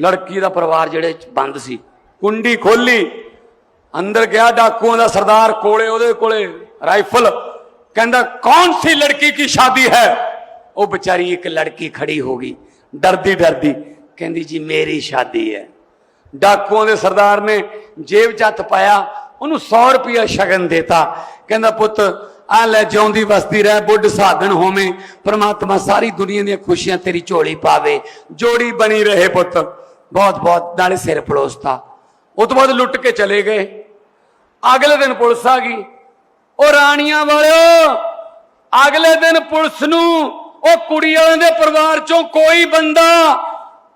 ਲੜਕੀ ਦਾ ਪਰਿਵਾਰ ਜਿਹੜੇ ਚ ਬੰਦ ਸੀ ਕੁੰਡੀ ਖੋਲੀ ਅੰਦਰ ਗਿਆ ਡਾਕੂਆਂ ਦਾ ਸਰਦਾਰ ਕੋਲੇ, ਉਹਦੇ ਕੋਲੇ ਰਾਈਫਲ। ਕਹਿੰਦਾ, ਕੌਣ ਸੀ ਲੜਕੀ ਕੀ ਸ਼ਾਦੀ ਹੈ? ਉਹ ਵਿਚਾਰੀ ਇੱਕ ਲੜਕੀ ਖੜੀ ਹੋ ਗਈ, ਡਰਦੀ ਡਰਦੀ। ਕਹਿੰਦੀ, ਜੀ, ਮੇਰੀ ਸ਼ਾਦੀ ਹੈ। ਡਾਕੂਆਂ ਦੇ ਸਰਦਾਰ ਨੇ ਜੇਬ 'ਚ ਹੱਥ ਪਾਇਆ, ਉਹਨੂੰ 100 ਰੁਪਇਆ ਸ਼ਗਨ ਦੇਤਾ। ਕਹਿੰਦਾ, ਪੁੱਤ, ਆ ਲੈ, ਜਿਉਂਦੀ ਵਸਦੀ ਰਹਿ, ਬੁੱਢ ਸਾਧਨ ਹੋਵੇਂ, ਪ੍ਰਮਾਤਮਾ ਸਾਰੀ ਦੁਨੀਆ ਦੀਆਂ ਖੁਸ਼ੀਆਂ ਤੇਰੀ ਝੋਲੀ ਪਾਵੇ, ਜੋੜੀ ਬਣੀ ਰਹੇ ਪੁੱਤ। ਬਹੁਤ ਬਹੁਤ ਨਾਲੇ ਸਿਰ ਪਲੋਸਤਾ ਉਹ ਤੋਂ ਬਾਅਦ ਲੁੱਟ ਕੇ ਚਲੇ ਗਏ। ਅਗਲੇ ਦਿਨ ਪੁਲਿਸ ਆ ਗਈ। ਉਹ ਰਾਣੀਆਂ ਵਾਲਿਓ, ਅਗਲੇ ਦਿਨ ਪੁਲਿਸ ਨੂੰ ਉਹ ਕੁੜੀ ਵਾਲਿਆਂ ਦੇ ਪਰਿਵਾਰ ਚੋਂ ਕੋਈ ਬੰਦਾ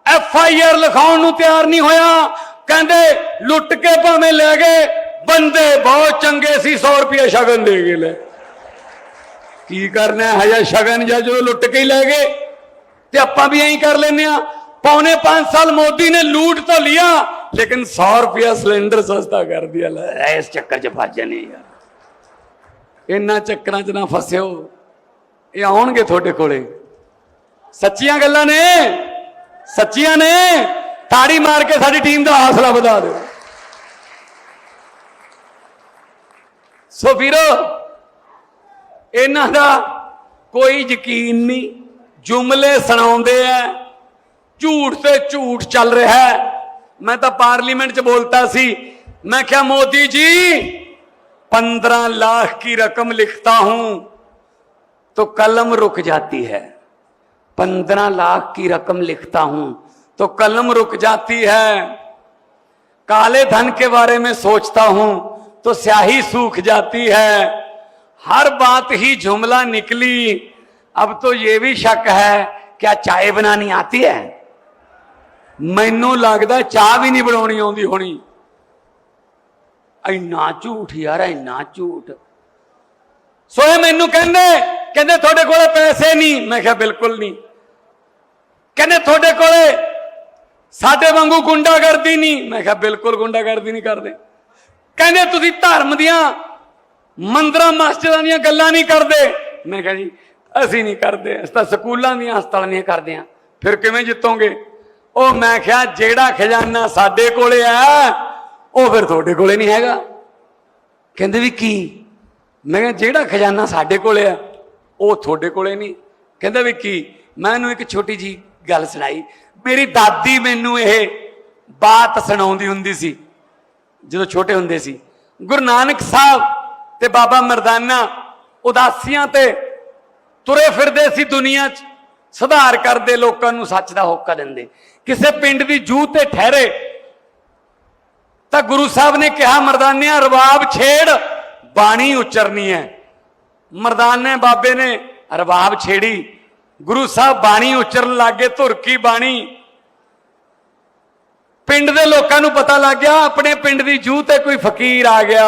ਐਫ ਆਈ ਆਰ ਲਿਖਾਉਣ ਨੂੰ ਤਿਆਰ ਨਹੀਂ ਹੋਇਆ। ਕਹਿੰਦੇ, ਲੁੱਟ ਕੇ ਭਾਵੇਂ ਲੈ ਗਏ, ਬੰਦੇ ਬਹੁਤ ਚੰਗੇ ਸੀ 100 ਰੁਪਏ ਸ਼ਗਨ ਦੇ ਗਏ ਲੈ। ਕੀ ਕਰਨਾ ਹੈ ਹਜਾ ਸ਼ਗਨ ਜਾਂ ਜਦੋਂ ਲੁੱਟ ਕੇ ਹੀ ਲੈ ਗਏ। ਤੇ ਆਪਾਂ ਵੀ ਐਂ ਕਰ ਲੈਨੇ ਆ ਪੌਣੇ 5 ਸਾਲ ਮੋਦੀ ਨੇ ਲੂਟ ਤਾਂ ਲਿਆ, ਲੇਕਿਨ 100 ਰੁਪਿਆ ਸਿਲੰਡਰ ਸਸਤਾ ਕਰ ਦਿਆ। ਲੈ, ਇਸ ਚੱਕਰ 'ਚ ਫਸ ਜਾਨੇ ਯਾਰ। ਇੰਨਾ ਚੱਕਰਾਂ 'ਚ ਨਾ ਫਸਿਓ। ਇਹ ਆਉਣਗੇ ਤੁਹਾਡੇ ਕੋਲੇ। ਸੱਚੀਆਂ ਗੱਲਾਂ ਨੇ। ਸੱਚੀਆਂ ਨੇ। ਤਾੜੀ ਮਾਰ ਕੇ ਸਾਡੀ ਟੀਮ ਦਾ ਹੌਸਲਾ ਵਧਾ ਦਿਓ। ਸੋ ਵੀਰੋ, ਇਹਨਾਂ ਦਾ ਕੋਈ ਯਕੀਨ ਨਹੀਂ। ਜੁਮਲੇ ਸੁਣਾਉਂਦੇ ਆ। ਝੂਠ ਤੇ ਝੂਠ ਚੱਲ ਰਿਹਾ ਹੈ ਮੈਂ ਤਾਂ ਪਾਰਲੀਮੈਂਟ 'ਚ ਬੋਲਤਾ ਸੀ ਮੈਂ ਕਿਹਾ ਮੋਦੀ ਜੀ 15 लाख की रकम लिखता हूं तो कलम रुक जाती है पंद्रह लाख की रकम लिखता हूं तो कलम रुक जाती है काले धन के बारे में सोचता हूं तो स्याही सूख जाती है हर बात ही जुमला निकली अब तो ये भी शक है क्या चाय बनानी आती है ਮੈਨੂੰ ਲੱਗਦਾ ਚਾਹ ਵੀ ਨਹੀਂ ਬਣਾਉਣੀ ਆਉਂਦੀ ਹੋਣੀ। ਇੰਨਾ ਝੂਠ ਯਾਰ, ਇੰਨਾ ਝੂਠ। ਸੋ ਇਹ ਮੈਨੂੰ ਕਹਿੰਦੇ ਕਹਿੰਦੇ ਤੁਹਾਡੇ ਕੋਲੇ ਪੈਸੇ ਨਹੀਂ। ਮੈਂ ਕਿਹਾ, ਬਿਲਕੁਲ ਨਹੀਂ। ਕਹਿੰਦੇ ਤੁਹਾਡੇ ਕੋਲੇ ਸਾਡੇ ਵਾਂਗੂ ਗੁੰਡਾਗਰਦੀ ਨਹੀਂ। ਮੈਂ ਕਿਹਾ, ਬਿਲਕੁਲ ਗੁੰਡਾਗਰਦੀ ਨਹੀਂ ਕਰਦੇ। ਕਹਿੰਦੇ ਤੁਸੀਂ ਧਰਮ ਦੀਆਂ ਮੰਦਰਾਂ, ਮਸਜਿਦਾਂ ਦੀਆਂ ਗੱਲਾਂ ਨਹੀਂ ਕਰਦੇ। ਮੈਂ ਕਿਹਾ ਜੀ, ਅਸੀਂ ਨਹੀਂ ਕਰਦੇ। ਅਸੀਂ ਤਾਂ ਸਕੂਲਾਂ ਦੀਆਂ, ਹਸਪਤਾਲਾਂ ਦੀਆਂ ਕਰਦੇ ਆ ਫਿਰ ਕਿਵੇਂ ਜਿੱਤੋਗੇ? ਉਹ ਮੈਂ ਕਿਹਾ, ਜਿਹੜਾ ਖਜ਼ਾਨਾ ਸਾਡੇ ਕੋਲੇ ਆ, ਉਹ ਫਿਰ ਤੁਹਾਡੇ ਕੋਲੇ ਨਹੀਂ ਹੈਗਾ। ਕਹਿੰਦੇ ਵੀ ਕੀ? ਮੈਂ ਕਿਹਾ, ਜਿਹੜਾ ਖਜ਼ਾਨਾ ਸਾਡੇ ਕੋਲੇ ਆ, ਉਹ ਤੁਹਾਡੇ ਕੋਲੇ ਨਹੀਂ। ਕਹਿੰਦਾ ਵੀ ਕੀ? ਮੈਂ ਉਹਨੂੰ ਇੱਕ ਛੋਟੀ ਜੀ ਗੱਲ ਸੁਣਾਈ। ਮੇਰੀ ਦਾਦੀ ਮੈਨੂੰ ਇਹ ਬਾਤ ਸੁਣਾਉਂਦੀ ਹੁੰਦੀ ਸੀ, ਜਦੋਂ ਛੋਟੇ ਹੁੰਦੇ ਸੀ। ਗੁਰੂ ਨਾਨਕ ਸਾਹਿਬ ਤੇ ਬਾਬਾ ਮਰਦਾਨਾ ਉਦਾਸੀਆਂ ਤੇ ਤੁਰੇ ਫਿਰਦੇ ਸੀ ਦੁਨੀਆ 'ਚ। ਸੁਧਾਰ ਕਰਦੇ, ਲੋਕਾਂ ਨੂੰ ਸੱਚ ਦਾ ਹੋਕਾ ਦਿੰਦੇ। ਕਿਸੇ ਪਿੰਡ ਦੀ ਜੂਹ ਤੇ ਠਹਿਰੇ, ਤਾਂ ਗੁਰੂ ਸਾਹਿਬ ਨੇ ਕਿਹਾ, ਮਰਦਾਨਿਆਂ ਰਬਾਬ ਛੇੜ, ਬਾਣੀ ਉਚਰਨੀ ਹੈ। ਮਰਦਾਨੇ ਬਾਬੇ ਨੇ ਰਬਾਬ ਛੇੜੀ। ਗੁਰੂ ਸਾਹਿਬ ਬਾਣੀ ਉਚਰਨ ਲੱਗੇ ਧੁਰ ਕੀ ਬਾਣੀ। ਪਿੰਡ ਦੇ ਲੋਕਾਂ ਨੂੰ ਪਤਾ ਲੱਗ ਗਿਆ, ਆਪਣੇ ਪਿੰਡ ਦੀ ਜੂਹ ਤੇ ਕੋਈ ਫਕੀਰ ਆ ਗਿਆ,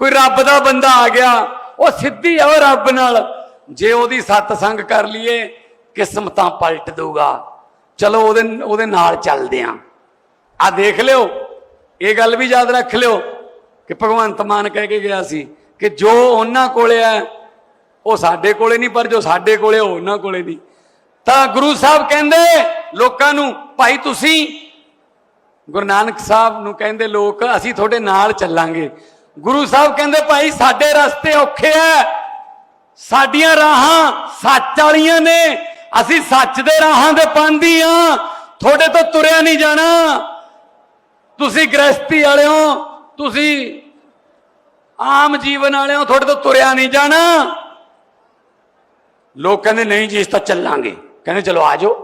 ਕੋਈ ਰੱਬ ਦਾ ਬੰਦਾ ਆ ਗਿਆ। ਉਹ ਸਿੱਧੀ ਆ ਉਹ ਰੱਬ ਨਾਲ, ਜੇ ਉਹਦੀ ਸਤਸੰਗ ਕਰ ਲਈਏ ਕਿਸਮਤਾਂ ਪਲਟ ਦੂਗਾ ਚਲੋ ਉਹਦੇ ਉਹਦੇ ਨਾਲ ਚੱਲਦੇ ਆਂ। ਆ ਦੇਖ ਲਿਓ, ਇਹ ਗੱਲ ਵੀ ਯਾਦ ਰੱਖ ਲਿਓ ਕਿ ਭਗਵੰਤ ਮਾਨ ਕਹਿ ਕੇ ਗਿਆ ਸੀ ਕਿ ਜੋ ਉਹਨਾਂ ਕੋਲੇ ਹੈ, ਉਹ ਸਾਡੇ ਕੋਲੇ ਨਹੀਂ, ਪਰ ਜੋ ਸਾਡੇ ਕੋਲੇ, ਉਹ ਉਹਨਾਂ ਕੋਲੇ ਨਹੀਂ। ਤਾਂ ਗੁਰੂ ਸਾਹਿਬ ਕਹਿੰਦੇ, ਲੋਕਾਂ ਨੂੰ, ਭਾਈ ਤੁਸੀਂ ਗੁਰੂ ਨਾਨਕ ਸਾਹਿਬ ਨੂੰ ਕਹਿੰਦੇ, ਲੋਕ, ਅਸੀਂ ਤੁਹਾਡੇ ਨਾਲ ਚੱਲਾਂਗੇ। ਗੁਰੂ ਸਾਹਿਬ ਕਹਿੰਦੇ, ਭਾਈ ਸਾਡੇ ਰਸਤੇ ਔਖੇ ਐ ਸਾਡੀਆਂ ਰਾਹਾਂ ਸੱਚ ਵਾਲੀਆਂ ਨੇ ਅਸੀਂ ਸੱਚ ਦੇ ਰਾਹਾਂ ਦੇ ਪਾਂਦੀ ਆ। ਤੁਹਾਡੇ ਤੋਂ ਤੁਰਿਆ ਨਹੀਂ ਜਾਣਾ। ਤੁਸੀਂ ਗ੍ਰਸਤੀ ਵਾਲਿਓ, ਤੁਸੀਂ ਆਮ ਜੀਵਨ ਵਾਲਿਓ, ਤੁਹਾਡੇ ਤੋਂ ਤੁਰਿਆ ਨਹੀਂ ਜਾਣਾ। ਲੋਕ ਕਹਿੰਦੇ, ਨਹੀਂ ਜੀ, ਇਸ ਤਾਂ ਚੱਲਾਂਗੇ। ਕਹਿੰਦੇ, ਚਲੋ ਆ ਜਾਓ।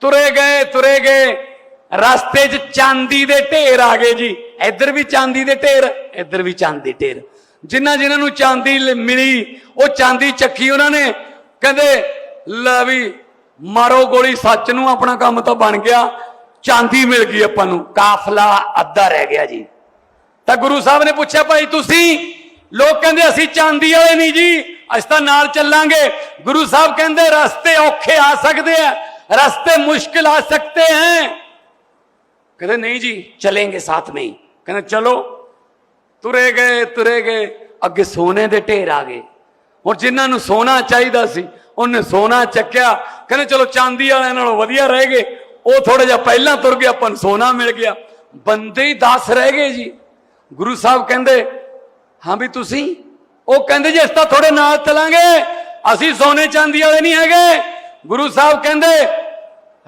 ਤੁਰੇ ਗਏ ਤੁਰੇ ਗਏ। ਰਸਤੇ 'ਚ ਚਾਂਦੀ ਦੇ ਢੇਰ ਆ ਗਏ ਜੀ। ਇੱਧਰ ਵੀ ਚਾਂਦੀ ਦੇ ਢੇਰ, ਇੱਧਰ ਵੀ ਚਾਂਦੀ ਢੇਰ। ਜਿਨ੍ਹਾਂ ਜਿਨ੍ਹਾਂ ਨੂੰ ਚਾਂਦੀ ਮਿਲੀ, ਉਹ ਚਾਂਦੀ ਚੱਕੀ ਉਹਨਾਂ ਨੇ। ਕਹਿੰਦੇ ਲੈ ਵੀ ਮਾਰੋ ਗੋਲੀ, ਸੱਚ ਨੂੰ ਆਪਣਾ ਕੰਮ ਤਾਂ ਬਣ ਗਿਆ, ਚਾਂਦੀ ਮਿਲ ਗਈ ਆਪਾਂ ਨੂੰ। ਕਾਫਲਾ ਅੱਧਾ ਰਹਿ ਗਿਆ ਜੀ। ਤਾਂ ਗੁਰੂ ਸਾਹਿਬ ਨੇ ਪੁੱਛਿਆ, ਭਾਈ ਤੁਸੀਂ? ਲੋਕ ਕਹਿੰਦੇ, ਅਸੀਂ ਚਾਂਦੀ ਵਾਲੇ ਨਹੀਂ ਜੀ, ਅਸੀਂ ਤਾਂ ਨਾਲ ਚੱਲਾਂਗੇ। ਗੁਰੂ ਸਾਹਿਬ ਕਹਿੰਦੇ, ਰਸਤੇ ਔਖੇ ਆ ਸਕਦੇ ਆ, ਰਸਤੇ ਮੁਸ਼ਕਿਲ ਆ ਸਕਦੇ ਹੈ ਕਹਿੰਦੇ, ਨਹੀਂ ਜੀ ਚਲेंगे ਸਾਥ ਮੇਂ ਕਹਿੰਦੇ, ਚਲੋ। ਤੁਰੇ ਗਏ ਤੁਰੇ ਗਏ, ਅੱਗੇ ਸੋਨੇ ਦੇ ਢੇਰ ਆ ਗਏ। ਹੁਣ ਜਿਨ੍ਹਾਂ ਨੂੰ ਸੋਨਾ ਚਾਹੀਦਾ ਸੀ ਉਹਨੇ ਸੋਨਾ ਚੱਕਿਆ। ਕਹਿੰਦੇ, ਚਲੋ ਚਾਂਦੀ ਵਾਲਿਆਂ ਨਾਲੋਂ ਵਧੀਆ ਰਹਿ ਗਏ। ਉਹ ਥੋੜਾ ਜਿਹਾ ਪਹਿਲਾਂ ਤੁਰ ਗਿਆ, ਆਪਾਂ ਨੂੰ ਸੋਨਾ ਮਿਲ ਗਿਆ। ਬੰਦੇ ਹੀ 10 ਰਹਿ ਗਏ ਜੀ। ਗੁਰੂ ਸਾਹਿਬ ਕਹਿੰਦੇ, ਹਾਂ ਵੀ ਤੁਸੀਂ? ਉਹ ਕਹਿੰਦੇ, ਜੀ, ਅਸੀਂ ਤਾਂ ਤੁਹਾਡੇ ਨਾਲ ਚਲਾਂਗੇ। ਅਸੀਂ ਸੋਨੇ ਚਾਂਦੀ ਵਾਲੇ ਨਹੀਂ ਹੈਗੇ। ਗੁਰੂ ਸਾਹਿਬ ਕਹਿੰਦੇ,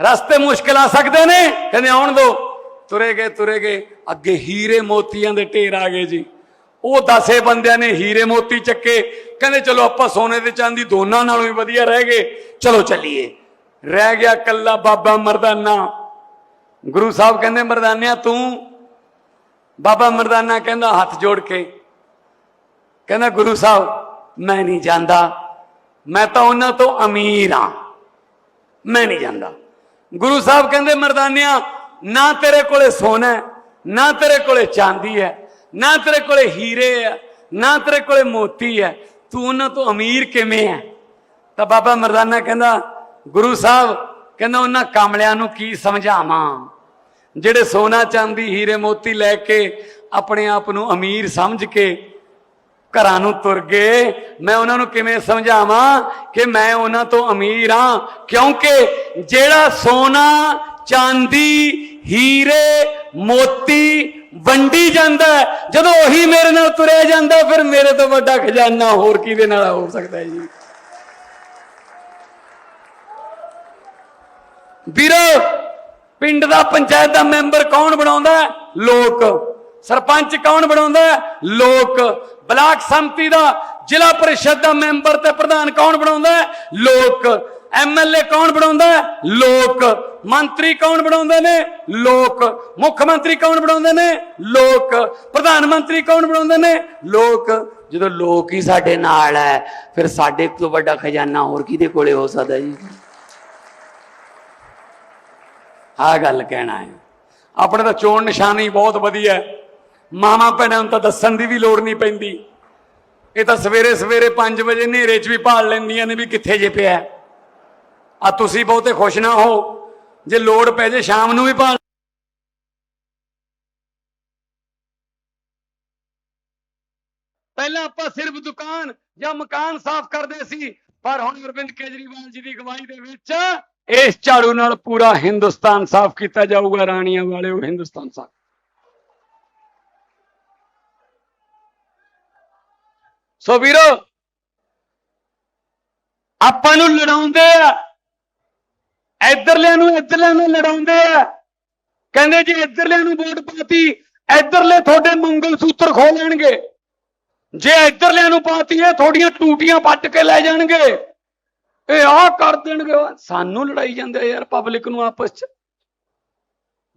ਰਸਤੇ ਮੁਸ਼ਕਿਲ ਆ ਸਕਦੇ ਨੇ। ਕਹਿੰਦੇ, ਆਉਣ ਦੋ। ਤੁਰੇ ਗਏ ਤੁਰੇ ਗਏ। ਅੱਗੇ ਹੀਰੇ ਮੋਤੀਆਂ ਦੇ ਢੇਰ ਆ ਗਏ ਜੀ। ਉਹ ਦਸੇ ਬੰਦਿਆਂ ਨੇ ਹੀਰੇ ਮੋਤੀ ਚੱਕੇ। ਕਹਿੰਦੇ, ਚਲੋ ਆਪਾਂ ਸੋਨੇ ਤੇ ਚਾਂਦੀ ਦੋਨਾਂ ਨਾਲੋਂ ਵੀ ਵਧੀਆ ਰਹਿ ਗਏ। ਚਲੋ ਚੱਲੀਏ। ਰਹਿ ਗਿਆ ਕੱਲਾ ਬਾਬਾ ਮਰਦਾਨਾ। ਗੁਰੂ ਸਾਹਿਬ ਕਹਿੰਦੇ, ਮਰਦਾਨਿਆ, ਤੂੰ? ਬਾਬਾ ਮਰਦਾਨਾ ਕਹਿੰਦਾ, ਹੱਥ ਜੋੜ ਕੇ। ਕਹਿੰਦਾ, ਗੁਰੂ ਸਾਹਿਬ, ਮੈਂ ਨਹੀਂ ਜਾਂਦਾ। ਮੈਂ ਤਾਂ ਉਹਨਾਂ ਤੋਂ ਅਮੀਰ ਹਾਂ। ਮੈਂ ਨਹੀਂ ਜਾਂਦਾ। ਗੁਰੂ ਸਾਹਿਬ ਕਹਿੰਦੇ, ਮਰਦਾਨਿਆ, ਨਾ ਤੇਰੇ ਕੋਲੇ ਸੋਨਾ ਨਾ ਤੇਰੇ ਕੋਲੇ ਚਾਂਦੀ ਹੈ। ਨਾ ਤੇਰੇ ਕੋਲੇ ਹੀਰੇ ਹੈ ਨਾ ਤੇਰੇ ਕੋਲੇ ਮੋਤੀ ਹੈ ਤੂੰ ਉਹਨਾਂ ਤੋਂ ਅਮੀਰ ਕਿਵੇਂ ਹੈ ਤਾਂ ਬਾਬਾ ਮਰਦਾਨਾ ਕਹਿੰਦਾ, ਗੁਰੂ ਸਾਹਿਬ, ਕਹਿੰਦਾ ਉਹਨਾਂ ਕਾਮਲਿਆਂ ਨੂੰ ਕੀ ਸਮਝਾਵਾਂ? ਜਿਹੜੇ ਸੋਨਾ ਚਾਂਦੀ, ਹੀਰੇ ਮੋਤੀ ਲੈ ਕੇ ਆਪਣੇ ਆਪ ਨੂੰ ਅਮੀਰ ਸਮਝ ਕੇ ਘਰਾਂ ਨੂੰ ਤੁਰ ਗਏ, ਮੈਂ ਉਹਨਾਂ ਨੂੰ ਕਿਵੇਂ ਸਮਝਾਵਾਂ ਕਿ ਮੈਂ ਉਹਨਾਂ ਤੋਂ ਅਮੀਰ ਹਾਂ? ਕਿਉਂਕਿ ਜਿਹੜਾ ਸੋਨਾ, ਚਾਂਦੀ, ਹੀਰੇ, ਮੋਤੀ ਵੰਡੀ ਜਾਂਦਾ ਜਦੋਂ ਉਹੀ ਮੇਰੇ ਨਾਲ ਤੁਰਿਆ ਜਾਂਦਾ, ਫਿਰ ਮੇਰੇ ਤੋਂ ਵੱਡਾ ਖਜ਼ਾਨਾ ਹੋਰ ਕਿਹਦੇ ਨਾਲ ਹੋ ਸਕਦਾ ਹੈ ਜੀ? ਵੀਰੋ, ਪਿੰਡ ਦਾ ਪੰਚਾਇਤ ਦਾ ਮੈਂਬਰ ਕੌਣ ਬਣਾਉਂਦਾ ਲੋਕ। ਸਰਪੰਚ ਕੌਣ ਬਣਾਉਂਦਾ ਲੋਕ। ਬਲਾਕ ਸੰਮਤੀ ਦਾ ਜ਼ਿਲ੍ਹਾ ਪਰਿਸ਼ਦ ਦਾ ਮੈਂਬਰ ਤੇ ਪ੍ਰਧਾਨ ਕੌਣ ਬਣਾਉਂਦਾ ਲੋਕ। ਐਮਐਲਏ ਕੌਣ ਬਣਾਉਂਦਾ? ਲੋਕ। ਮੰਤਰੀ ਕੌਣ ਬਣਾਉਂਦੇ ਨੇ? ਲੋਕ। ਮੁੱਖ ਮੰਤਰੀ ਕੌਣ ਬਣਾਉਂਦੇ ਨੇ? ਲੋਕ। ਪ੍ਰਧਾਨ ਮੰਤਰੀ ਕੌਣ ਬਣਾਉਂਦੇ ਨੇ? ਲੋਕ। ਜਦੋਂ ਲੋਕ ਹੀ ਸਾਡੇ ਨਾਲ ਹੈ, ਫਿਰ ਸਾਡੇ ਤੋਂ ਵੱਡਾ ਖਜ਼ਾਨਾ ਹੋਰ ਕਿਹਦੇ ਕੋਲੇ ਹੋ ਸਕਦਾ ਜੀ? ਆ ਗੱਲ ਕਹਿਣਾ ਹੈ। ਆਪਣੇ ਤਾਂ ਚੋਣ ਨਿਸ਼ਾਨੀ ਬਹੁਤ ਵਧੀਆ ਹੈ। ਮਾਮਾ ਭੈਣਾਂ ਨੂੰ ਤਾਂ ਦੱਸਣ ਦੀ ਵੀ ਲੋੜ ਨਹੀਂ ਪੈਂਦੀ। ਇਹ ਤਾਂ ਸਵੇਰੇ ਸਵੇਰੇ 5 ਵਜੇ ਹਨੇਰੇ 'ਚ ਵੀ ਭਾਲ ਲੈਂਦੀਆਂ ਨੇ ਵੀ ਕਿੱਥੇ ਜੇ ਪਿਆ ਆ ਤੁਸੀਂ ਬਹੁਤੇ ਖੁਸ਼ ਨਾ ਹੋ। ਜੇ ਲੋੜ ਪੈ ਜੇ ਸ਼ਾਮ ਨੂੰ ਵੀ ਭਾਲ ਪਹਿਲਾਂ ਆਪਾਂ ਸਿਰਫ ਦੁਕਾਨ ਜਾਂ ਮਕਾਨ ਸਾਫ਼ ਕਰਦੇ ਸੀ, ਪਰ ਹੁਣ ਅਰਵਿੰਦ ਕੇਜਰੀਵਾਲ ਜੀ ਦੀ ਅਗਵਾਈ ਦੇ ਵਿੱਚ ਇਸ ਝਾੜੂ ਨਾਲ ਪੂਰਾ ਹਿੰਦੁਸਤਾਨ ਸਾਫ਼ ਕੀਤਾ ਜਾਊਗਾ, ਰਾਣੀਆਂ ਵਾਲਿਓ, ਹਿੰਦੁਸਤਾਨ ਸਾਫ਼। ਸੋ ਵੀਰੋ, ਆਪਾਂ ਨੂੰ ਲੜਾਉਂਦੇ ਆ। ਇੱਧਰਲਿਆਂ ਨੂੰ ਇੱਧਰਲਿਆਂ ਨੂੰ ਲੜਾਉਂਦੇ ਆ। ਕਹਿੰਦੇ ਜੇ ਇੱਧਰਲਿਆਂ ਨੂੰ ਵੋਟ ਪਾਤੀ, ਇੱਧਰਲੇ ਤੁਹਾਡੇ ਮੰਗਲ ਸੂਤਰ ਖੋ ਲੈਣਗੇ। ਜੇ ਇੱਧਰਲਿਆਂ ਨੂੰ ਪਾਤੀ ਹੈ, ਤੁਹਾਡੀਆਂ ਟੂਟੀਆਂ ਪੱਟ ਕੇ ਲੈ ਜਾਣਗੇ। ਇਹ ਆ ਕਰ ਦੇਣਗੇ। ਸਾਨੂੰ ਲੜਾਈ ਜਾਂਦੇ ਆ ਯਾਰ ਪਬਲਿਕ ਨੂੰ ਆਪਸ ਚ।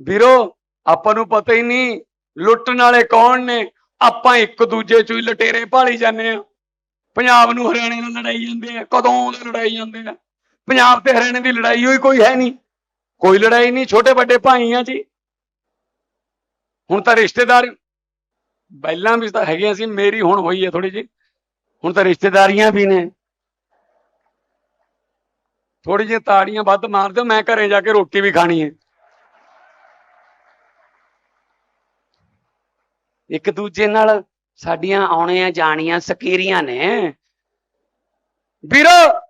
ਵੀਰੋ, ਆਪਾਂ ਨੂੰ ਪਤਾ ਹੀ ਨਹੀਂ, ਲੁੱਟਣ ਵਾਲੇ ਕੌਣ ਨੇ। ਆਪਾਂ ਇੱਕ ਦੂਜੇ ਚੋਂ ਹੀ ਲਟੇਰੇ ਭਾਲੀ ਜਾਂਦੇ ਆ। ਪੰਜਾਬ ਨੂੰ, ਹਰਿਆਣੇ ਨਾਲ ਲੜਾਈ ਜਾਂਦੇ ਆ। ਕਦੋਂ ਲੜਾਈ ਜਾਂਦੇ ਆ। ਪੰਜਾਬ ਤੇ ਹਰਿਆਣੇ ਦੀ ਲੜਾਈ ਹੋਈ, ਕੋਈ ਹੈ ਨਹੀਂ। ਕੋਈ ਲੜਾਈ ਨਹੀਂ, ਛੋਟੇ ਵੱਡੇ ਭਾਈ ਆ ਜੀ। ਹੁਣ ਤਾਂ ਰਿਸ਼ਤੇਦਾਰ ਪਹਿਲਾਂ ਵੀ ਤਾਂ ਹੈਗੀਆਂ ਸੀ ਮੇਰੀ ਹੁਣ ਹੋਈ ਹੈ ਥੋੜੀ ਜੀ ਹੁਣ ਤਾਂ ਰਿਸ਼ਤੇਦਾਰੀਆਂ ਵੀ ਨੇ। ਥੋੜੀ ਜਿਹੀ ਤਾੜੀਆਂ ਵੱਧ ਮਾਰ ਦਿਓ, ਮੈਂ ਘਰੇ ਜਾ ਕੇ ਰੋਟੀ ਵੀ ਖਾਣੀ ਹੈ। ਇੱਕ ਦੂਜੇ ਨਾਲ ਸਾਡੀਆਂ ਆਉਣੀਆਂ ਜਾਣੀਆਂ ਸਕੀਰੀਆਂ ਨੇ। ਵੀਰੋ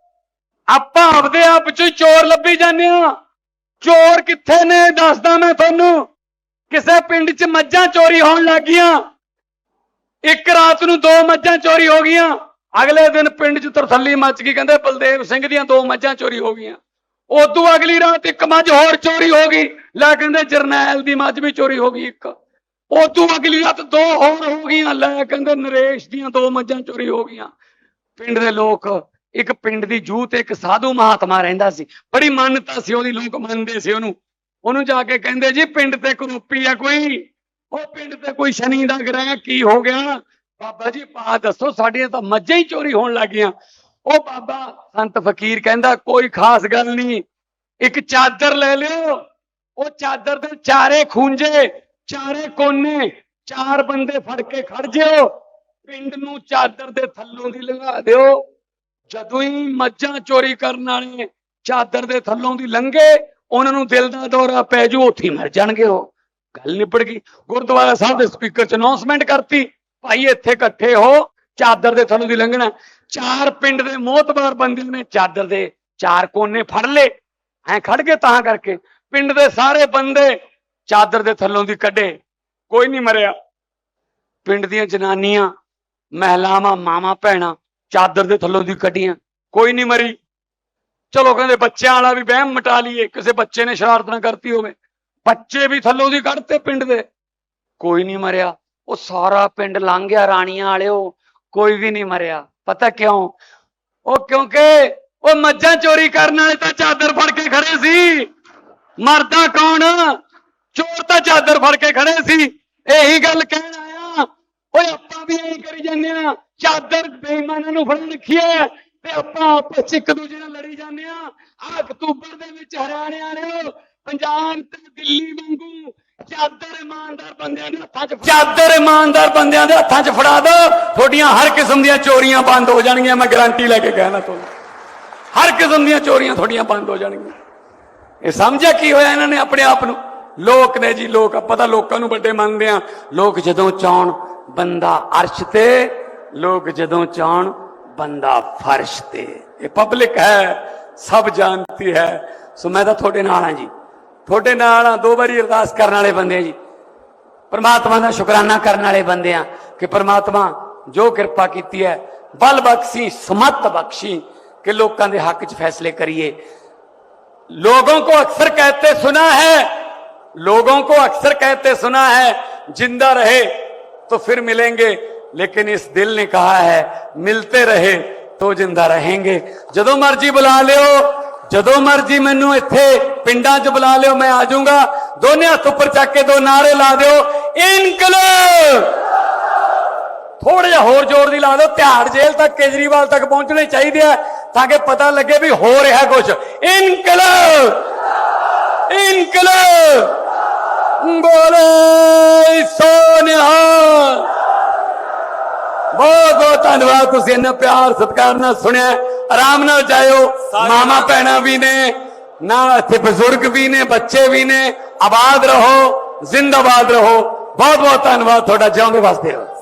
ਆਪਾਂ ਆਪਦੇ ਆਪ ਚ ਚੋਰ ਲੱਭੀ ਜਾਂਦੇ ਆ ਚੋਰ ਕਿੱਥੇ ਨੇ? ਦੱਸਦਾ ਮੈਂ ਤੁਹਾਨੂੰ। ਕਿਸੇ ਪਿੰਡ 'ਚ ਮੱਝਾਂ ਚੋਰੀ ਹੋਣ ਲੱਗੀਆਂ ਇੱਕ ਰਾਤ ਨੂੰ ਦੋ ਮੱਝਾਂ ਚੋਰੀ ਹੋ ਗਈਆਂ। ਅਗਲੇ ਦਿਨ ਪਿੰਡ 'ਚ ਤਰਥੱਲੀ ਮੱਚ ਗਈ। ਕਹਿੰਦੇ ਬਲਦੇਵ ਸਿੰਘ ਦੀਆਂ ਦੋ ਮੱਝਾਂ ਚੋਰੀ ਹੋ ਗਈਆਂ। ਉਦੋਂ ਅਗਲੀ ਰਾਤ ਇੱਕ ਮੱਝ ਹੋਰ ਚੋਰੀ ਹੋ ਗਈ। ਲੈ ਕਹਿੰਦੇ ਜਰਨੈਲ ਦੀ ਮੱਝ ਵੀ ਚੋਰੀ ਹੋ ਗਈ ਇੱਕ। ਉਦੋਂ ਅਗਲੀ ਰਾਤ ਦੋ ਹੋਰ ਹੋ ਗਈਆਂ। ਲੈ ਕਹਿੰਦੇ ਨਰੇਸ਼ ਦੀਆਂ ਦੋ ਮੱਝਾਂ ਚੋਰੀ ਹੋ ਗਈਆਂ। ਪਿੰਡ ਦੇ ਲੋਕ ਇੱਕ ਪਿੰਡ ਦੀ ਜੂ ਤੇ ਇੱਕ ਸਾਧੂ ਮਹਾਤਮਾ ਰਹਿੰਦਾ ਸੀ। ਬੜੀ ਮਾਨਤਾ ਸੀ ਉਹਦੀ, ਲੋਕ ਮੰਨਦੇ ਸੀ ਉਹਨੂੰ। ਉਹਨੂੰ ਜਾ ਕੇ ਕਹਿੰਦੇ, ਜੀ, ਪਿੰਡ ਤੇ ਕਰੋਪੀ ਆ ਕੋਈ। ਉਹ ਪਿੰਡ ਤੇ ਕੋਈ ਸ਼ਨੀ ਦਾ ਗ੍ਰਹਿ ਕੀ ਹੋ ਗਿਆ? ਬਾਬਾ ਜੀ, ਪਾ ਦੱਸੋ, ਸਾਡੀਆਂ ਤਾਂ ਮੱਝਾਂ ਹੀ ਚੋਰੀ ਹੋਣ ਲੱਗੀਆਂ। ਉਹ ਬਾਬਾ ਸੰਤ ਫਕੀਰ ਕਹਿੰਦਾ, ਕੋਈ ਖਾਸ ਗੱਲ ਨਹੀਂ। ਇੱਕ ਚਾਦਰ ਲੈ ਲਿਓ। ਉਹ ਚਾਦਰ ਦੇ ਚਾਰੇ ਖੂੰਜੇ ਚਾਰੇ ਕੋਨੇ, ਚਾਰ ਬੰਦੇ ਫੜ ਕੇ ਖੜ ਜਿਓ। ਪਿੰਡ ਨੂੰ ਚਾਦਰ ਦੇ ਥੱਲੋਂ ਦੀ ਲੰਘਾ ਦਿਓ। ਜਦੋਂ ਹੀ ਮੱਝਾਂ ਚੋਰੀ ਕਰਨ ਵਾਲੇ ਚਾਦਰ ਦੇ ਥੱਲੋਂ ਦੀ ਲੰਘੇ, ਉਹਨਾਂ ਨੂੰ ਦਿਲ ਦਾ ਦੌਰਾ ਪੈ ਜੂ, ਉੱਥੇ ਮਰ ਜਾਣਗੇ ਉਹ। ਗੱਲ ਨਿਪੜ ਗਈ। ਗੁਰਦੁਆਰਾ ਸਾਹਿਬ ਦੇ ਸਪੀਕਰ 'ਚ ਅਨਾਉਂਸਮੈਂਟ ਕਰਤੀ। ਭਾਈ, ਇੱਥੇ ਇਕੱਠੇ ਹੋ, ਚਾਦਰ ਦੇ ਥੱਲੋਂ ਦੀ ਲੰਘਣਾ। ਚਾਰ ਪਿੰਡ ਦੇ ਮੋਹਤਬਾਰ ਬੰਦੇ ਨੇ ਚਾਦਰ ਦੇ ਚਾਰ ਕੋਨੇ ਫੜ ਲਏ। ਐ ਖੜ ਕੇ ਤਾਂ ਕਰਕੇ। ਪਿੰਡ ਦੇ ਸਾਰੇ ਬੰਦੇ ਚਾਦਰ ਦੇ ਥੱਲੋਂ ਦੀ ਕੱਢੇ। ਕੋਈ ਨਹੀਂ ਮਰਿਆ। ਪਿੰਡ ਦੀਆਂ ਜਨਾਨੀਆਂ, ਮਹਿਲਾਵਾਂ, ਮਾਵਾਂ, ਭੈਣਾਂ ਚਾਦਰ ਦੇ ਥੱਲੋਂ ਦੀ ਕੱਢੀਆਂ। ਕੋਈ ਨਹੀਂ ਮਰੀ। ਚਲੋ ਕਹਿੰਦੇ ਬੱਚਿਆਂ ਵਾਲਾ ਵੀ ਵਹਿਮ ਮਟਾ ਲਈਏ। ਕਿਸੇ ਬੱਚੇ ਨੇ ਸ਼ਰਾਰਤ ਨਾ ਕਰਤੀ ਹੋਵੇ। ਬੱਚੇ ਵੀ ਥੱਲੋਂ ਦੀ ਕੱਢਤੇ ਪਿੰਡ ਦੇ। ਕੋਈ ਨਹੀਂ ਮਰਿਆ। ਉਹ ਸਾਰਾ ਪਿੰਡ ਲੰਘ ਗਿਆ ਰਾਣੀਆਂ ਵਾਲਿਓ। ਕੋਈ ਵੀ ਨਹੀਂ ਮਰਿਆ। ਪਤਾ ਕਿਉਂ? ਉਹ ਕਿਉਂਕਿ ਉਹ ਮੱਝਾਂ ਚੋਰੀ ਕਰਨ ਵਾਲੇ ਤਾਂ ਚਾਦਰ ਫੜ ਕੇ ਖੜੇ ਸੀ। ਮਰਦਾ ਕੌਣ? ਚੋਰ ਤਾਂ ਚਾਦਰ ਫੜ ਕੇ ਖੜੇ ਸੀ। ਇਹੀ ਗੱਲ ਕਹਿਣ ਆਇਆ। ਓਏ ਵੀ ਇਹੀ ਕਰੀ ਜਾਂਦੇ ਆ ਚਾਦਰ ਬੇਈਮਾਨਾਂ ਨੂੰ ਫੜ ਰੱਖੀ ਤੇ ਆਪਾਂ ਆਪਸ ਇੱਕ ਦੂਜੇ ਨਾਲ ਲੜੀ ਜਾਂਦੇ ਆ ਆ ਅਕਤੂਬਰ ਦੇ ਵਿੱਚ ਹਰਿਆਣੇ ਵਾਲਿਓ ਪੰਜਾਬ ਤੇ ਦਿੱਲੀ ਵਾਂਗੂ ਚਾਦਰ ਇਮਾਨਦਾਰ ਬੰਦਿਆਂ ਦੇ ਹੱਥਾਂ 'ਚ ਚਾਦਰ ਇਮਾਨਦਾਰ ਬੰਦਿਆਂ ਦੇ ਹੱਥਾਂ 'ਚ ਫੜਾ ਦੋ। ਤੁਹਾਡੀਆਂ ਹਰ ਕਿਸਮ ਦੀਆਂ ਚੋਰੀਆਂ ਬੰਦ ਹੋ ਜਾਣਗੀਆਂ, ਮੈਂ ਗਾਰੰਟੀ ਲੈ ਕੇ ਕਹਿਣਾ ਤੁਹਾਨੂੰ। ਹਰ ਕਿਸਮ ਦੀਆਂ ਚੋਰੀਆਂ ਤੁਹਾਡੀਆਂ ਬੰਦ ਹੋ ਜਾਣਗੀਆਂ। ਇਹ ਸਮਝਿਆ ਕੀ ਹੋਇਆ ਇਹਨਾਂ ਨੇ ਆਪਣੇ ਆਪ ਨੂੰ? ਲੋਕ ਨੇ ਜੀ, ਲੋਕ, ਆਪਾਂ ਤਾਂ ਲੋਕਾਂ ਨੂੰ ਵੱਡੇ ਮੰਨਦੇ ਆ ਲੋਕ ਜਦੋਂ ਚਾਹਣ ਬੰਦਾ ਅਰਸ਼ ਤੇ ਲੋਕ ਜਦੋਂ ਚਾਹਣ ਬੰਦਾ ਫਰਸ਼ ਤੇ ਇਹ ਪਬਲਿਕ ਹੈ ਸਭ ਜਾਣਤੀ ਹੈ ਸੋ ਮੈਂ ਤਾਂ ਤੁਹਾਡੇ ਨਾਲ ਆ ਜੀ ਤੁਹਾਡੇ ਨਾਲ ਆ ਦੋ ਵਾਰੀ ਅਰਦਾਸ ਕਰਨ ਵਾਲੇ ਬੰਦੇ ਆ ਜੀ ਪਰਮਾਤਮਾ ਦਾ ਸ਼ੁਕਰਾਨਾ ਕਰਨ ਵਾਲੇ ਬੰਦੇ ਆ ਕਿ ਪਰਮਾਤਮਾ ਜੋ ਕਿਰਪਾ ਕੀਤੀ ਹੈ ਬਲ ਬਖਸ਼ੀ ਸਮਤ ਬਖਸ਼ੀ ਕਿ ਲੋਕਾਂ ਦੇ ਹੱਕ 'ਚ ਫੈਸਲੇ ਕਰੀਏ लोगों को अक्सर कहते सुना है लोगों को अक्सर कहते सुना है जिंदा रहे तो फिर मिलेंगे लेकिन इस दिल ने कहा है मिलते रहे तो जिंदा रहेंगे ਜਦੋਂ ਮਰਜੀ ਬੁਲਾ ਲਿਓ ਜਦੋਂ ਮਰਜੀ ਮੈਨੂੰ ਇੱਥੇ ਪਿੰਡਾਂ 'ਚ ਬੁਲਾ ਲਿਓ ਮੈਂ ਆ ਜਾਊਂਗਾ ਦੋਨੇ ਹੱਥ ਉੱਪਰ ਚੱਕ ਕੇ ਦੋ ਨਾਰੇ ਲਾ ਦਿਓ ਇਨਕਲਾਬ ਥੋੜਾ ਜਿਹਾ ਹੋਰ ਜ਼ੋਰ ਦੀ ਲਾ ਦਿਓ ਤਿਹਾੜ ਜੇਲ੍ਹ ਤੱਕ ਕੇਜਰੀਵਾਲ ਤੱਕ ਪਹੁੰਚਣੇ ਚਾਹੀਦੇ ਆ ਤਾਂ ਕਿ ਪਤਾ ਲੱਗੇ ਵੀ ਹੋ ਰਿਹਾ ਕੁਝ ਇਨਕਲਾਬ ਇਨਕਲਾਬ ਬੋਲੇ ਸੋਨਿਹਾ ਬਹੁਤ ਬਹੁਤ ਧੰਨਵਾਦ ਤੁਸੀਂ ਇੰਨਾ ਪਿਆਰ ਸਤਿਕਾਰ ਨਾਲ ਸੁਣਿਆ। ਆਰਾਮ ਨਾਲ ਜਾਇਓ। ਮਾਮਾ ਭੈਣਾਂ ਵੀ ਨੇ ਨਾ ਇੱਥੇ ਬਜ਼ੁਰਗ ਵੀ ਨੇ ਬੱਚੇ ਵੀ ਨੇ। ਆਬਾਦ ਰਹੋ ਜ਼ਿੰਦਾਬਾਦ ਰਹੋ। ਬਹੁਤ ਬਹੁਤ ਧੰਨਵਾਦ ਤੁਹਾਡਾ ਜਿਉਂਦੇ ਵਾਸਤੇ।